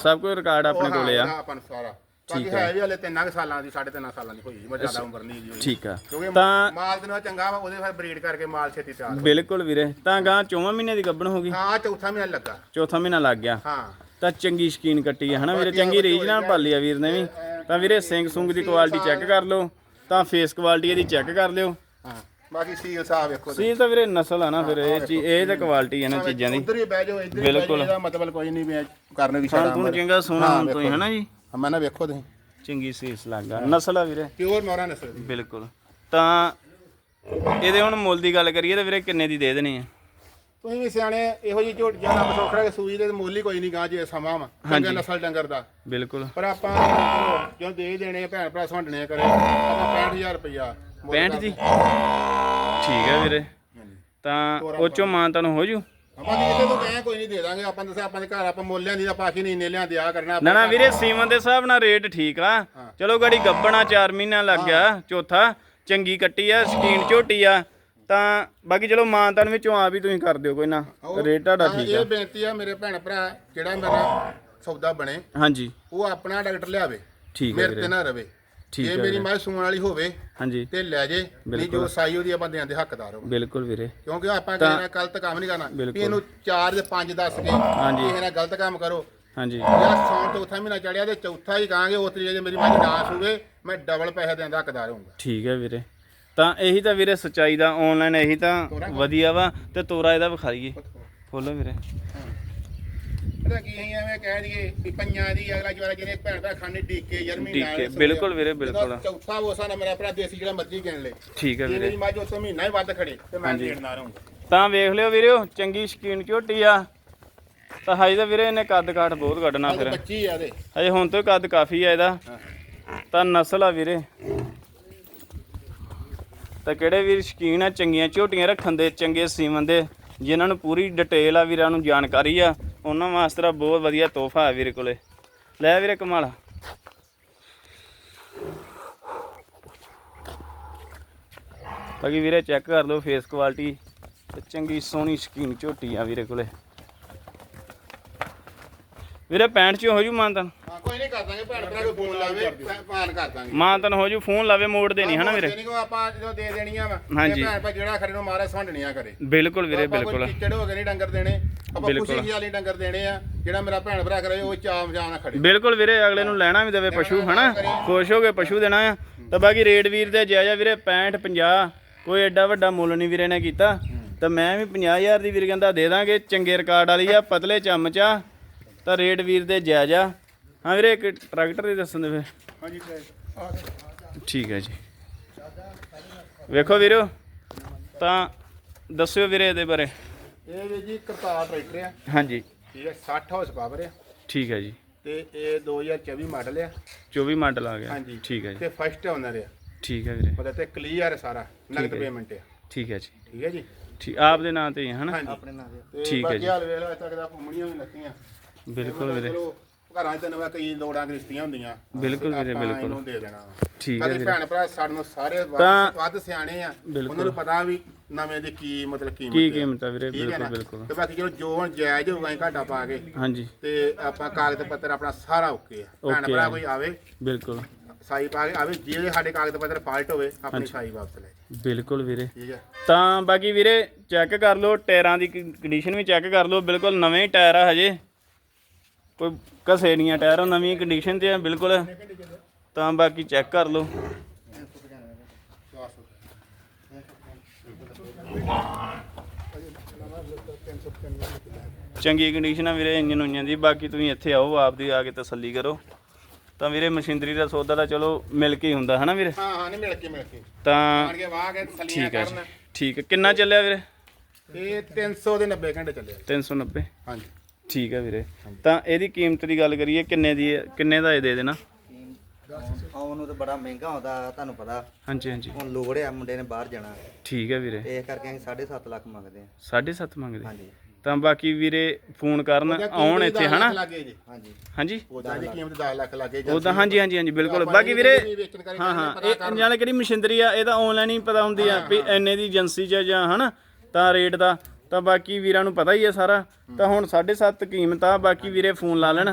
ਸਭ ਕੁਝ ਰਿਕਾਰਡ ਆਪਣੇ ਉਹ ਹਾਂ, ਕੋਲੇ ਆ। ਉਹਦਾ ਆਪਾਂ ਨੂੰ ਸਾਰਾ। ਬਾਕੀ ਠੀਕ ਹੈ। ਹੈ ਵੀ ਹਲੇ ਤਿੰਨਾਂ ਕੁ ਸਾਲਾਂ ਦੀ ਸਾਢੇ ਤਿੰਨਾਂ ਸਾਲਾਂ ਦੀ ਹੋਈ ਮੈਂ ਜ਼ਿਆਦਾ ਉਮਰ ਨਹੀਂ ਜੀ ਹੋਈ। ਠੀਕ ਆ। ਕਿਉਂਕਿ ਤਾਂ ਮਾਲ ਦੇ ਨਾਲ ਚੰਗਾ ਵਾ ਉਹਦੇ ਫਿਰ ਬਰੀਡ ਕਰਕੇ ਮਾਲ ਛੇਤੀ ਤਿਆਰ ਹੋ ਬਿਲਕੁਲ ਵੀਰੇ। ਤਾਂ ਗਾਂ ਚੌਵਾਂ ਮਹੀਨੇ ਦੀ ਗੱਬਣ ਹੋ ਗਈ? ਹਾਂ ਚੌਥਾ ਮਹੀਨਾ ਲੱਗਾ। ਚੌਥਾ ਮਹੀਨਾ ਲੱਗ ਗਿਆ। ਹਾਂ। ਤਾਂ ਚੰਗੀ ਸ਼ਕੀਨ ਕੱਟੀ ਹੈ। ਹਨਾ ਵੀਰੇ ਚੰਗੀ ਰੀਝ ਨਾਲ ਪਾਲੀ ਆ ਵੀਰ ਨੇ ਵੀ। ਤਾਂ ਵੀਰੇ ਸਿੰਘ ਸੁੰਗ ਦੀ ਕੁਆਲਿਟੀ ਚੈੱਕ ਕਰ ਲਓ। ਤਾਂ ਫੇਸ ਕੁਆਲਿਟੀ ਇਹਦੀ ਚੈੱਕ ਕਰ ਲਿਓ। ਹਾਂ ਬਾਕੀ ਸੀਲ ਸਾਹਿਬ ਵੇਖੋ ਸੀ ਤਾਂ ਵੀਰੇ ਨਸਲ ਆ ਨਾ ਫਿਰ ਇਹ ਚੀ ਇਹ ਤਾਂ ਕੁਆਲਿਟੀ ਹੈ ਨਾ ਚੀਜ਼ਾਂ ਦੀ। ਉਧਰ ਹੀ ਬਹਿ ਜਾਓ ਇੱਧਰ ਹੀ ਬਹਿ ਜਾਓ ਬਿਲਕੁਲ। ਇਹਦਾ ਮਤਲਬ ਕੋਈ ਨਹੀਂ ਮੈਂ ਕਰਨ ਵੀ ਖਾਣ ਛੜਾ ਖੂਨ ਚੰਗਾ ਸੋਨਾ ਹਾਂ, ਹੁਣ ਤੋਂ ਹੀ। ਹਨਾ ਜੀ? ਮੈਂ ਨਾ ਵੇਖੋ ਤੁਸੀਂ। ਚੰਗੀ ਸੀਸ ਲੱਗਾ ਨਸਲ ਆ ਵੀਰੇ। ਪਿਓਰ ਮੋਰਾ ਨਸਲ ਦੀ। ਬਿਲਕੁਲ। ਤਾਂ ਇਹਦੇ ਹੁਣ ਮੁੱਲ ਦੀ ਗੱਲ ਕਰੀਏ ਤਾਂ ਵੀਰੇ ਕਿੰਨੇ ਦੀ ਦੇ ਦੇਣੀ ਆ ਤੁਸੀਂ ਵੀ ਸਿਆਣੇ ਇਹੋ ਜਿਹੀ ਝੋਟ ਜਾਂ ਰੱਬ ਸੋਖਰਾ ਕੇ ਸੂਈ ਦੇ ਮੁੱਲ ਕੋਈ ਨਹੀਂ ਗਾ ਜੇ ਸਮਾਂ ਵਾ ਚੰਗਾ ਨਸਲ ਡੰਗਰ ਦਾ। ਬਿਲਕੁਲ। ਪਰ ਆਪਾਂ ਜੋ ਦੇ ਦੇਣੇ ਭੈਣ ਭਰਾ ਸੰਡਣੇ ਕਰੇ ਆਪਾਂ 65000 ਰੁਪਇਆ 65 ਦੀ? ਠੀਕ ਹੈ ਵੀਰੇ। ਤਾਂ ਉਹ ਚੋਂ ਮਾਂ ਤੁਹਾਨੂੰ ਹੋ ਜੂ? ਆਪਾਂ ਜੀ ਕਿਸੇ ਤੋਂ ਕਹੇ ਕੋਈ ਨਹੀਂ ਦੇ ਦਾਂਗੇ ਆਪਾਂ ਦੱਸਿਆ ਆਪਾਂ ਦੇ ਘਰ ਆਪਾਂ ਮੁੱਲ ਲਿਆਂਦੀ ਦਾ ਪਾਖੀ ਨਹੀਂ ਇੰਨੇ ਲਿਆਂਦੇ ਆ ਕਰਨਾ ਨਾ ਨਾ ਵੀਰੇ ਸੀਮਨ ਦੇ ਹਿਸਾਬ ਨਾਲ ਰੇਟ ਠੀਕ ਆ। ਚਲੋ ਗਾੜੀ ਗੱਬਣਾ 4 ਮਹੀਨਾ ਲੱਗ ਗਿਆ ਚੌਥਾ ਚੰਗੀ ਕੱਟੀ ਆ ਸਕੀਨ ਝੋਟੀ ਆ। ਤਾਂ ਬਾਕੀ ਚਲੋ ਮਾਂ ਤਨ ਵਿੱਚੋਂ ਆ ਵੀ ਤੁਸੀਂ ਕਰ ਦਿਓ ਕੋਈ ਨਾ। ਰੇਟ ਤੁਹਾਡਾ ਹਾਂ, ਠੀਕ ਇਹ ਆ। ਬੇਨਤੀ ਆ ਮੇਰੇ ਭੈਣ ਭਰਾ ਜਿਹੜਾ ਮੇਰਾ ਸੌਦਾ ਬਣੇ ਹਾਂਜੀ। ਉਹ ਆਪਣਾ ਡਾਕਟਰ ਲਿਆਵੇ। ਠੀਕ ਹੈ ਮੇਰੇ ਵੀਰੇ। ਤੇ ਨਾ ਰਵੇ। ਠੀਕ ਜੇ ਹੈ ਮੇਰੀ ਵੀਰੇ। ਮਾਂ ਸੂਣ ਵਾਲੀ ਹੋਵੇ ਹਾਂਜੀ। ਤੇ ਲੈ ਜੇ ਨਹੀਂ ਜੋ ਸਾਈ ਉਹਦੀ ਆਪਾਂ ਦੇਣ ਦੇ ਹੱਕਦਾਰ ਹੋ ਬਿਲਕੁਲ ਵੀਰੇ। ਕਿਉਂਕਿ ਆਪਾਂ ਕਿਸੇ ਨਾਲ ਗਲਤ ਕੰਮ ਨਹੀਂ ਕਰਨਾ। ਵੀ ਬਿਲਕੁਲ। ਇਹਨੂੰ 4 ਤੇ 5 ਦੱਸ ਕੇ ਹਾਂਜੀ। ਕਿਸੇ ਨਾਲ ਗਲਤ ਕੰਮ ਕਰੋ। ਹਾਂਜੀ। ਜਾਂ ਸੌਣ ਚੌਥਾ ਮਹੀਨਾ ਚੜਿਆ ਤੇ ਚੌਥਾ ਹੀ ਕਹਾਂਗੇ ਉਸ ਤਰੀਕੇ ਜੇ ਮੇਰੀ ਮਾਂ ਨਾ ਸੂਵੇ ਮੈਂ ਡਬਲ ਪੈਸੇ ਦੇਣ ਦਾ ਹੱਕਦਾਰ ਹੋਊਂਗਾ। ਠੀਕ ਹੈ ਵੀਰੇ। ਤਾਂ ਇਹੀ ਤਾਂ ਵੀਰੇ ਸਚਾਈ ਦਾ ਆਨਲਾਈਨ ਇਹੀ ਤਾਂ ਵਧੀਆ ਵਾ ਤੇ ਤੋਰਾ ਇਹਦਾ ਵਿਖਾਈਏ। ਖੋਲੋ ਵੀਰੇ। ਪਤਾ ਕੀ ਐਵੇਂ ਕਹਿ ਦਈਏ ਵੀ ਪੰਜਾਂ ਦੀ ਅਗਲਾ ਜਵਾਰਾ ਜਿਹਨੇ ਭੈਣ ਦਾ ਖਾਣੇ ਡੀਕੇ ਯਾਰ ਮਹੀਨਾ ਡੀਕੇ, ਬਿਲਕੁਲ ਵੀਰੇ, ਬਿਲਕੁਲ। ਚੌਥਾ ਵੋਸਾ ਨਾ ਮੇਰਾ ਭਰਾ ਦੇਸੀ ਜਿਹੜਾ ਮਰਜ਼ੀ ਗਿਣ ਲੈ। ਠੀਕ ਹੈ ਵੀਰੇ। ਮੇਰੀ ਮਾਂ ਜੋ ਮਹੀਨਾ ਹੀ ਵੱਧ ਖੜੇ ਤੇ ਮੈਂ ਨਾ ਰਹੂੰਗਾ। ਤਾਂ ਵੇਖ ਲਿਓ ਵੀਰਿਓ ਚੰਗੀ ਸ਼ਕੀਨ ਝੋਟੀ ਆ। ਤਾਂ ਹਾਈ ਤਾਂ ਵੀਰੇ ਇਹਨੇ ਕੱਦ ਕਾਠ ਬਹੁਤ ਕੱਢਣਾ ਫਿਰ। ਬੱਚੀ ਆ ਦੇ ਹਜੇ ਹੁਣ ਤੋਂ ਕੱਦ ਕਾਫੀ ਆ ਇਹਦਾ। ਤਾਂ ਨਸਲ ਆ ਵੀਰੇ। ਤਾਂ ਕਿਹੜੇ ਵੀਰ ਸ਼ਕੀਨ ਆ, ਚੰਗੀਆਂ ਝੋਟੀਆਂ ਰੱਖਣ ਦੇ, ਚੰਗੇ ਸੀਮਨ ਦੇ, ਜਿਨ੍ਹਾਂ ਨੂੰ ਪੂਰੀ ਡਿਟੇਲ ਆ ਵੀਰਾਂ ਨੂੰ ਜਾਣਕਾਰੀ ਆ, ਉਹਨਾਂ ਵਾਸਤੇ ਬਹੁਤ ਵਧੀਆ ਤੋਹਫਾ ਆ ਵੀਰੇ ਕੋਲੇ। ਲੈ ਵੀਰੇ ਕਮਾਲ। ਬਾਕੀ ਵੀਰੇ ਚੈੱਕ ਕਰ ਲਓ ਫੇਸ ਕੁਆਲਿਟੀ ਤੇ ਚੰਗੀ ਸੋਹਣੀ ਸ਼ਕੀਨ ਝੋਟੀ ਆ ਵੀਰੇ ਕੋਲੇ। ਵੀਰੇ 65 ਚ ਹੋ ਜੂ ਮਾਨਤਨ? ਕੋਈ ਨਹੀਂ ਕਰ ਦਾਂਗੇ ਭੈਣ ਭਰਾ ਕੋਈ ਫੋਨ ਲਾਵੇ ਪਾਨ ਕਰ ਦਾਂਗੇ। ਮਾਨਤਨ ਹੋ ਜੂ ਫੋਨ ਲਾਵੇ ਮੋੜ ਦੇ ਨਹੀਂ ਹਨਾ ਵੀਰੇ? ਨਹੀਂ ਕੋ ਆਪਾਂ ਜਦੋਂ ਦੇ ਦੇਣੀਆਂ ਵਾ ਹਾਂਜੀ। ਤੇ ਭੈਣ ਭਰਾ ਜਿਹੜਾ ਖੜੇ ਨੂੰ ਮਾਰੇ ਸੰਢਣੀਆਂ ਕਰੇ ਬਿਲਕੁਲ ਵੀਰੇ ਬਿਲਕੁਲ। ਚਿੱਚੜ ਹੋ ਕੇ ਨਹੀਂ ਡੰਗਰ ਦੇਣੇ ਆਪਾਂ ਬਿਲਕੁਲ। ਖੁਸ਼ੀ ਖਿਆਲੀ ਡੰਗਰ ਦੇਣੇ ਆ ਜਿਹੜਾ ਮੇਰਾ ਭੈਣ ਭਰਾ ਕਰੇ ਉਹ ਚਾਮ ਜਾਮ ਨਾ ਖੜੇ। ਬਿਲਕੁਲ ਵੀਰੇ ਅਗਲੇ ਨੂੰ ਲੈਣਾ ਵੀ ਦੇਵੇ ਪਸ਼ੂ ਹਨਾ? ਖੁਸ਼ ਹੋ ਕੇ ਪਸ਼ੂ ਦੇਣਾ ਆ। ਤਾਂ ਬਾਕੀ ਰੇਟ ਵੀਰ ਦੇ ਜਾਇਜ਼ਾ ਵੀਰੇ 65 50 ਕੋਈ ਐਡਾ ਵੱਡਾ ਮੁੱਲ ਨਹੀਂ ਵੀਰੇ ਨੇ ਕੀਤਾ। ਤਾਂ ਮੈਂ ਵੀ 50000 ਦੀ ਵੀਰ ਕਹਿੰਦਾ ਦੇ ਦਾਂਗੇ ਚੰਗੇ ਰਿਕਾਰਡ ਵਾਲੀ ਆ ਪਤਲੇ ਚਮਚ। ਆ ਤਾਂ ਰੇਟ ਵੀਰ ਦੇ ਜਾਇਜ਼ਾ ਹਾਂ ਵੀਰੇ ਇੱਕ ਟਰੈਕਟਰ ਦੇ ਦੱਸਣ ਦੇ ਫਿਰ। ਹਾਂਜੀ ਠੀਕ ਹੈ ਜੀ। ਵੇਖੋ ਵੀਰੋ ਤਾਂ ਦੱਸਿਓ ਵੀਰੇ ਇਹਦੇ ਬਾਰੇ। ਇਹ ਵੀ ਜੀ ਕਰਤਾਰ ਟਰੈਕਟਰ ਆ। ਹਾਂਜੀ। ਠੀਕ ਹੈ 60 ਹਾਰਸ ਪਾਵਰ ਆ। ਠੀਕ ਹੈ ਜੀ। ਤੇ ਇਹ 2024 ਮਾਡਲ ਆ। 24 ਮਾਡਲ ਆ ਗਿਆ। ਹਾਂਜੀ। ਠੀਕ ਹੈ ਜੀ। ਤੇ ਫਸਟ ਓਨਰ ਆ। ਠੀਕ ਹੈ ਵੀਰੇ। ਮਤਲਬ ਤੇ ਕਲੀਅਰ ਸਾਰਾ ਨਗਦ। ਪੇਮੈਂਟ ਆ। ਠੀਕ ਹੈ ਜੀ। ਠੀਕ ਹੈ ਜੀ? ਠੀਕ ਆਪ ਦੇ ਨਾਂ ਤੇ ਹੀ ਹੈ ਹਨਾ? ਹਾਂਜੀ। ਆਪਣੇ ਨਾਮ ਦੇ ਠੀਕ ਹੈ ਜੀ। ਹਾਲ ਵੇਲਾ ਤੱਕ ਦਾ ਘੁੰਮਣੀਆਂ ਵੀ ਲੱਤੀਆਂ ਬਿਲਕੁਲ ਵੀਰੇ। ਘਰਾਂ 'ਚ ਤੈਨੂੰ ਕਈ ਲੋੜਾਂ ਗ੍ਰਿਸ਼ਤੀਆਂ ਹੁੰਦੀਆਂ। ਬਿਲਕੁਲ ਵੀਰੇ, ਆਪਾਂ ਬਿਲਕੁਲ। ਇਹਨੂੰ ਦੇ ਦੇਣਾ। ਠੀਕ ਹੈ ਬਾਕੀ ਵੀਰੇ। ਭੈਣ ਭਰਾ ਸਾਨੂੰ ਸਾਰੇ ਵੱਧ ਤਾਂ- ਵੱਧ ਸਿਆਣੇ ਆ। ਬਿਲਕੁਲ। ਉਹਨਾਂ ਨੂੰ ਪਤਾ ਵੀ ਨਵੇਂ ਦੀ ਕੀ ਮਤਲਬ ਕੀਮਤ ਕੀ। ਕੀਮਤ ਆ ਵੀਰੇ ਠੀਕ ਹੈ ਬਿਲਕੁਲ ਨਾ? ਬਿਲਕੁਲ ਤੇ ਬਾਕੀ ਚਲੋ ਜੋ ਹੁਣ ਜਾਇਜ਼ ਹੋਊਗਾ ਅਸੀਂ ਘਾਟਾ ਪਾ ਕੇ। ਹਾਂਜੀ। ਤੇ ਆਪਾਂ ਕਾਗਜ਼ ਪੱਤਰ ਆਪਣਾ ਸਾਰਾ ਓਕੇ ਆ। ਭੈਣ Okay ਭਰਾ ਆ। ਕੋਈ ਆਵੇ ਬਿਲਕੁਲ। ਸਾਈ ਪਾ ਕੇ ਆਵੇ ਜੇ ਸਾਡੇ ਕਾਗਜ਼ ਪੱਤਰ ਫਾਲਟ ਹੋਵੇ ਆਪਣੀ ਸਾਈ ਵਾਪਸ ਲੈ ਜਾਏ ਬਿਲਕੁਲ ਵੀਰੇ। ਠੀਕ ਹੈ। ਤਾਂ ਬਾਕੀ ਵੀਰੇ ਚੈੱਕ ਕਰ ਲਓ ਟਾਇਰਾਂ ਦੀ ਕੰਡੀਸ਼ਨ ਵੀ ਚੈੱਕ ਕਰ ਲਓ। ਬਿਲਕੁਲ ਨਵੇਂ ਹੀ ਟਾਇਰ ਆ ਹਜੇ। ਕੋਈ ਘਸੇ ਨਹੀਂ ਆ ਟਾਇਰ ਨਵੀਂ ਕੰਡੀਸ਼ਨ ਤੇ ਆ ਬਿਲਕੁਲ। ਤਾਂ ਬਾਕੀ ਚੈੱਕ ਕਰ ਲਓ। ਚੰਗੀ ਕੰਡੀਸ਼ਨ ਆ ਵੀਰੇ ਇੰਜਨ ਉੰਜਨ ਦੀ। ਬਾਕੀ ਤੁਸੀਂ ਇੱਥੇ ਆਓ ਆਪ ਦੀ ਆ ਕੇ ਤਸੱਲੀ ਕਰੋ। ਤਾਂ ਵੀਰੇ ਮਸ਼ੀਨਰੀ ਦਾ ਸੌਦਾ ਤਾਂ ਚਲੋ ਮਿਲ ਕੇ ਹੀ ਹੁੰਦਾ ਹਨਾ ਵੀਰੇ? ਹਾਂ ਹਾਂ ਨਹੀਂ ਮਿਲ ਕੇ ਮਿਲ ਕੇ। ਤਾਂ ਠੀਕ ਹੈ ਠੀਕ ਹੈ ਕਿੰਨਾ ਚੱਲਿਆ ਵੀਰੇ? ਇਹ 300 ਦੇ 90 ਘੰਟੇ ਚੱਲੇ 390 ਹਾਂਜੀ। ਠੀਕ ਹੈ ਵੀਰੇ। ਤਾਂ ਇਹਦੀ ਕੀਮਤ ਦੀ ਗੱਲ ਕਰੀਏ ਕਿੰਨੇ ਦੀ ਹੈ ਕਿੰਨੇ ਦਾ ਇਹ ਦੇ ਦੇਣਾ? ਆਉਣ ਨੂੰ ਤਾਂ ਬੜਾ ਮਹਿੰਗਾ ਆਉਂਦਾ ਤੁਹਾਨੂੰ ਪਤਾ। ਹਾਂਜੀ ਹਾਂਜੀ। ਹੁਣ ਲੋੜ ਆ ਮੁੰਡੇ ਨੇ ਬਾਹਰ ਜਾਣਾ। ਠੀਕ ਹੈ ਵੀਰੇ। ਤੇ ਇਸ ਕਰਕੇ ਅਸੀਂ 7.5 ਲੱਖ ਮੰਗਦੇ ਆ। 7.5 ਮੰਗਦੇ ਹਾਂਜੀ। ਤਾਂ ਬਾਕੀ ਵੀਰੇ ਫੋਨ ਕਰਨ ਆਉਣ ਇੱਥੇ ਹਨਾ? ਲੱਗੇ ਜੀ। ਹਾਂਜੀ। ਹਾਂਜੀ? ਉਹਦਾ ਦੀ ਕੀਮਤ 10 ਲੱਖ ਲੱਗੇ ਉਹ ਤਾਂ ਹਾਂਜੀ ਹਾਂਜੀ ਹਾਂਜੀ ਬਿਲਕੁਲ। ਬਾਕੀ ਵੀਰੇ ਵੇਚਣ ਕਰੀ ਹਾਂ ਹਾਂ। ਇਹ ਨਾਲ ਕਿਹੜੀ ਮਸ਼ੀਨਰੀ ਆ ਇਹ ਤਾਂ ਆਨਲਾਈਨ ਹੀ ਪਤਾ ਹੁੰਦੀ ਆ ਵੀ ਐਨੇ ਦੀ ਏਜੰਸੀ ਚ ਜਾਂ ਹਨਾ? ਤਾਂ ਰੇਟ ਦਾ ਤਾਂ ਬਾਕੀ ਵੀਰਾਂ ਨੂੰ ਪਤਾ ਹੀ ਆ ਸਾਰਾ। ਤਾਂ ਹੁਣ 7.5 ਕੀਮਤ ਆ ਬਾਕੀ ਵੀਰੇ ਫੋਨ ਲਾ ਲੈਣ।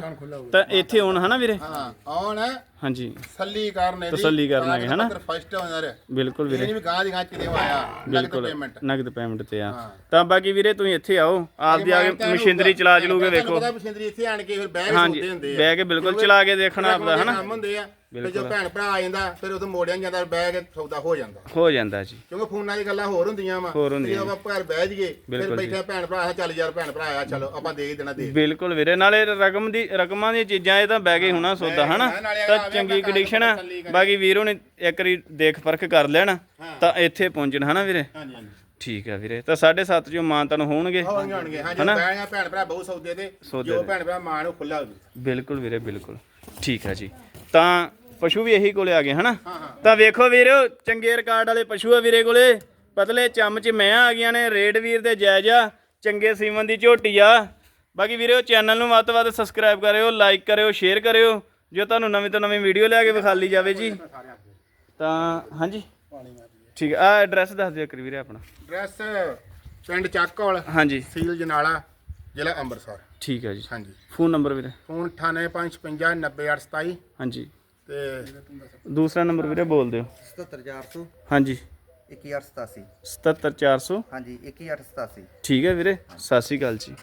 ਤਾਂ ਇੱਥੇ ਆਉਣ ਹਨਾ ਵੀਰੇ? ਹਾਂ ਆਉਣ। ਹਾਂਜੀ। ਸੱਲੀ ਕਰਨੇ ਦੀ ਤਸੱਲੀ ਕਰਨ ਹੈਗੇ, ਹਨਾ? ਫਸਟ ਓਨਰ ਬਿਲਕੁਲ ਇਹ ਵੀਰੇ ਨਹੀਂ ਵੀ ਗਾਂ ਦੀ ਗਾਂ ਆਇਆ ਬਿਲਕੁਲ। ਪੇਮੈਂਟ ਨਗਦ ਪੇਮੈਂਟ ਤੇ ਆ। ਤਾਂ ਬਾਕੀ ਵੀਰੇ ਤੁਸੀਂ ਇੱਥੇ ਆਓ। ਆਪਦੀ ਆ ਕੇ ਮਸ਼ੀਨਰੀ ਚਲਾ ਚਲੂਗੇ ਵੇਖੋ। ਪਤਾ ਮਸ਼ੀਨਰੀ ਇੱਥੇ ਆਣ ਕੇ ਫਿਰ ਬਹਿ ਕੇ ਹਾਂਜੀ। ਸੌਦੇ ਹੁੰਦੇ ਆ। ਬਹਿ ਕੇ ਬਿਲਕੁਲ ਚਲਾ ਕੇ ਦੇਖਣਾ ਆਪਦਾ ਹਨਾ। ਕੰਮ ਹੁੰਦੇ ਆ। ਤੇ ਜੋ ਭੈਣ ਭਰਾ ਆ ਜਾਂਦਾ ਫਿਰ ਉਦੋਂ ਮੋੜਿਆ ਨੀ ਜਾਂਦਾ ਬਹਿ ਕੇ ਸੌਦਾ ਹੋ ਜਾਂਦਾ। ਹੋ ਜਾਂਦਾ ਜੀ। ਕਿਉਂਕਿ ਫੋਨਾਂ ਦੀ ਗੱਲਾਂ ਹੋਰ ਹੁੰਦੀਆਂ ਵਾ। ਹੋਰ ਹੁੰਦੀਆਂ। ਆਪਾਂ ਘਰ ਬਹਿ ਜਾਈਏ ਫਿਰ ਬਿਲਕੁਲ ਜੀ। ਬੈਠੇ ਭੈਣ ਭਰਾ ਆ ਚੱਲ ਯਾਰ ਭੈਣ ਭਰਾ ਆ ਚਲੋ ਆਪਾਂ ਦੇ ਹੀ ਦੇਣਾ ਦੇ। ਬਿਲਕੁਲ ਵੀਰੇ ਨਾਲੇ ਰਕਮ ਦੀ ਰਕਮਾਂ ਦੀਆਂ ਚੀਜ਼ਾਂ ਇਹ ਤਾਂ ਬਹਿ ਕੇ ਹੋਣਾ ਸੌਦਾ ਹਨਾ? ਨਾਲੇ ਤਾਂ ਆਵੇ ਚੰਗੀ ਆਪਾਂ ਕੰਡੀਸ਼ਨ ਆ। ਤਸੱਲੀ। ਬਾਕੀ ਵੀਰੋ ਨੇ ਇੱਕ ਵਾਰੀ ਦੇਖ ਪਰਖ ਕਰ ਲੈਣਾ ਤਾਂ ਇੱਥੇ ਪਹੁੰਚਣ ਹਨਾ ਵੀਰੇ? ਹਾਂਜੀ ਹਾਂਜੀ। ਠੀਕ ਆ ਵੀਰੇ ਤਾਂ 7.5 ਚੋਂ ਮਾਨ ਤੁਹਾਨੂੰ ਹੋਣਗੇ ਹੋਣਗੇ ਹੋਣਗੇ ਹਾਂਜੀ ਬਹਿ ਗਿਆ ਭੈਣ ਭਰਾ ਬਹੁਤ ਸੌਦੇ ਤੇ ਸੌਦੇ ਜੋ। ਭੈਣ ਭਰਾ ਮਾਂ ਨੂੰ ਖੁੱਲਾ ਹੋ ਜੂ ਬਿਲਕੁਲ ਵੀਰੇ ਬਿਲਕੁਲ। ਠੀਕ ਆ ਜੀ। ਤਾਂ ਪਸ਼ੂ ਵੀ ਇਹੀ ਕੋਲੇ ਆ ਗਏ ਹਨਾ? ਤਾਂ ਵੇਖੋ ਵੀਰੋ ਚੰਗੇ ਰਿਕਾਰਡ ਵਾਲੇ ਪਸ਼ੂ ਆ ਵੀਰੇ ਕੋਲੇ। ਪਤਲੇ ਚਮ ਚ ਮੈਂ ਆ ਗਈਆਂ ਨੇ ਰੇਡ ਵੀਰ ਦੇ ਜਾਇਜ਼ ਆ ਚੰਗੇ ਸੀਮਨ ਦੀ ਝੋਟੀ ਆ। ਬਾਕੀ ਵੀਰੋ ਚੈਨਲ ਨੂੰ ਵੱਧ ਤੋਂ ਵੱਧ ਸਬਸਕ੍ਰਾਈਬ ਕਰਿਓ ਲਾਈਕ ਕਰਿਓ ਸ਼ੇਅਰ ਕਰਿਓ ਜੋ ਤੁਹਾਨੂੰ ਨਵੀਂ ਤੋਂ ਨਵੀਂ ਵੀਡੀਓ ਲਿਆ ਕੇ ਵਿਖਾਲੀ ਜਾਵੇ ਜੀ। ਤਾਂ ਹਾਂਜੀ? ਠੀਕ ਆ ਐਡਰੈਸ ਦੱਸ ਦਿਓ ਕਰੀ ਵੀਰੇ ਆਪਣਾ। ਐਡਰੈਸ ਪਿੰਡ ਚੱਕਵਾਲ ਹਾਂਜੀ। ਸੀਲ ਜਨਾਲਾ। ਜ਼ਿਲ੍ਹਾ ਅੰਮ੍ਰਿਤਸਰ। ਠੀਕ ਹੈ ਜੀ। ਹਾਂਜੀ। ਫੋਨ ਨੰਬਰ ਵੀਰੇ? ਫੋਨ 9855 ਹਾਂਜੀ। ਤੇ ਦੂਸਰਾ ਨੰਬਰ ਵੀਰੇ ਬੋਲ ਦਿਓ। 77400 ਹਾਂਜੀ। 21887 77400 ਹਾਂਜੀ 21887 ਠੀਕ ਹੈ ਵੀਰੇ। ਸਤਿ ਸ਼੍ਰੀ ਅਕਾਲ ਜੀ।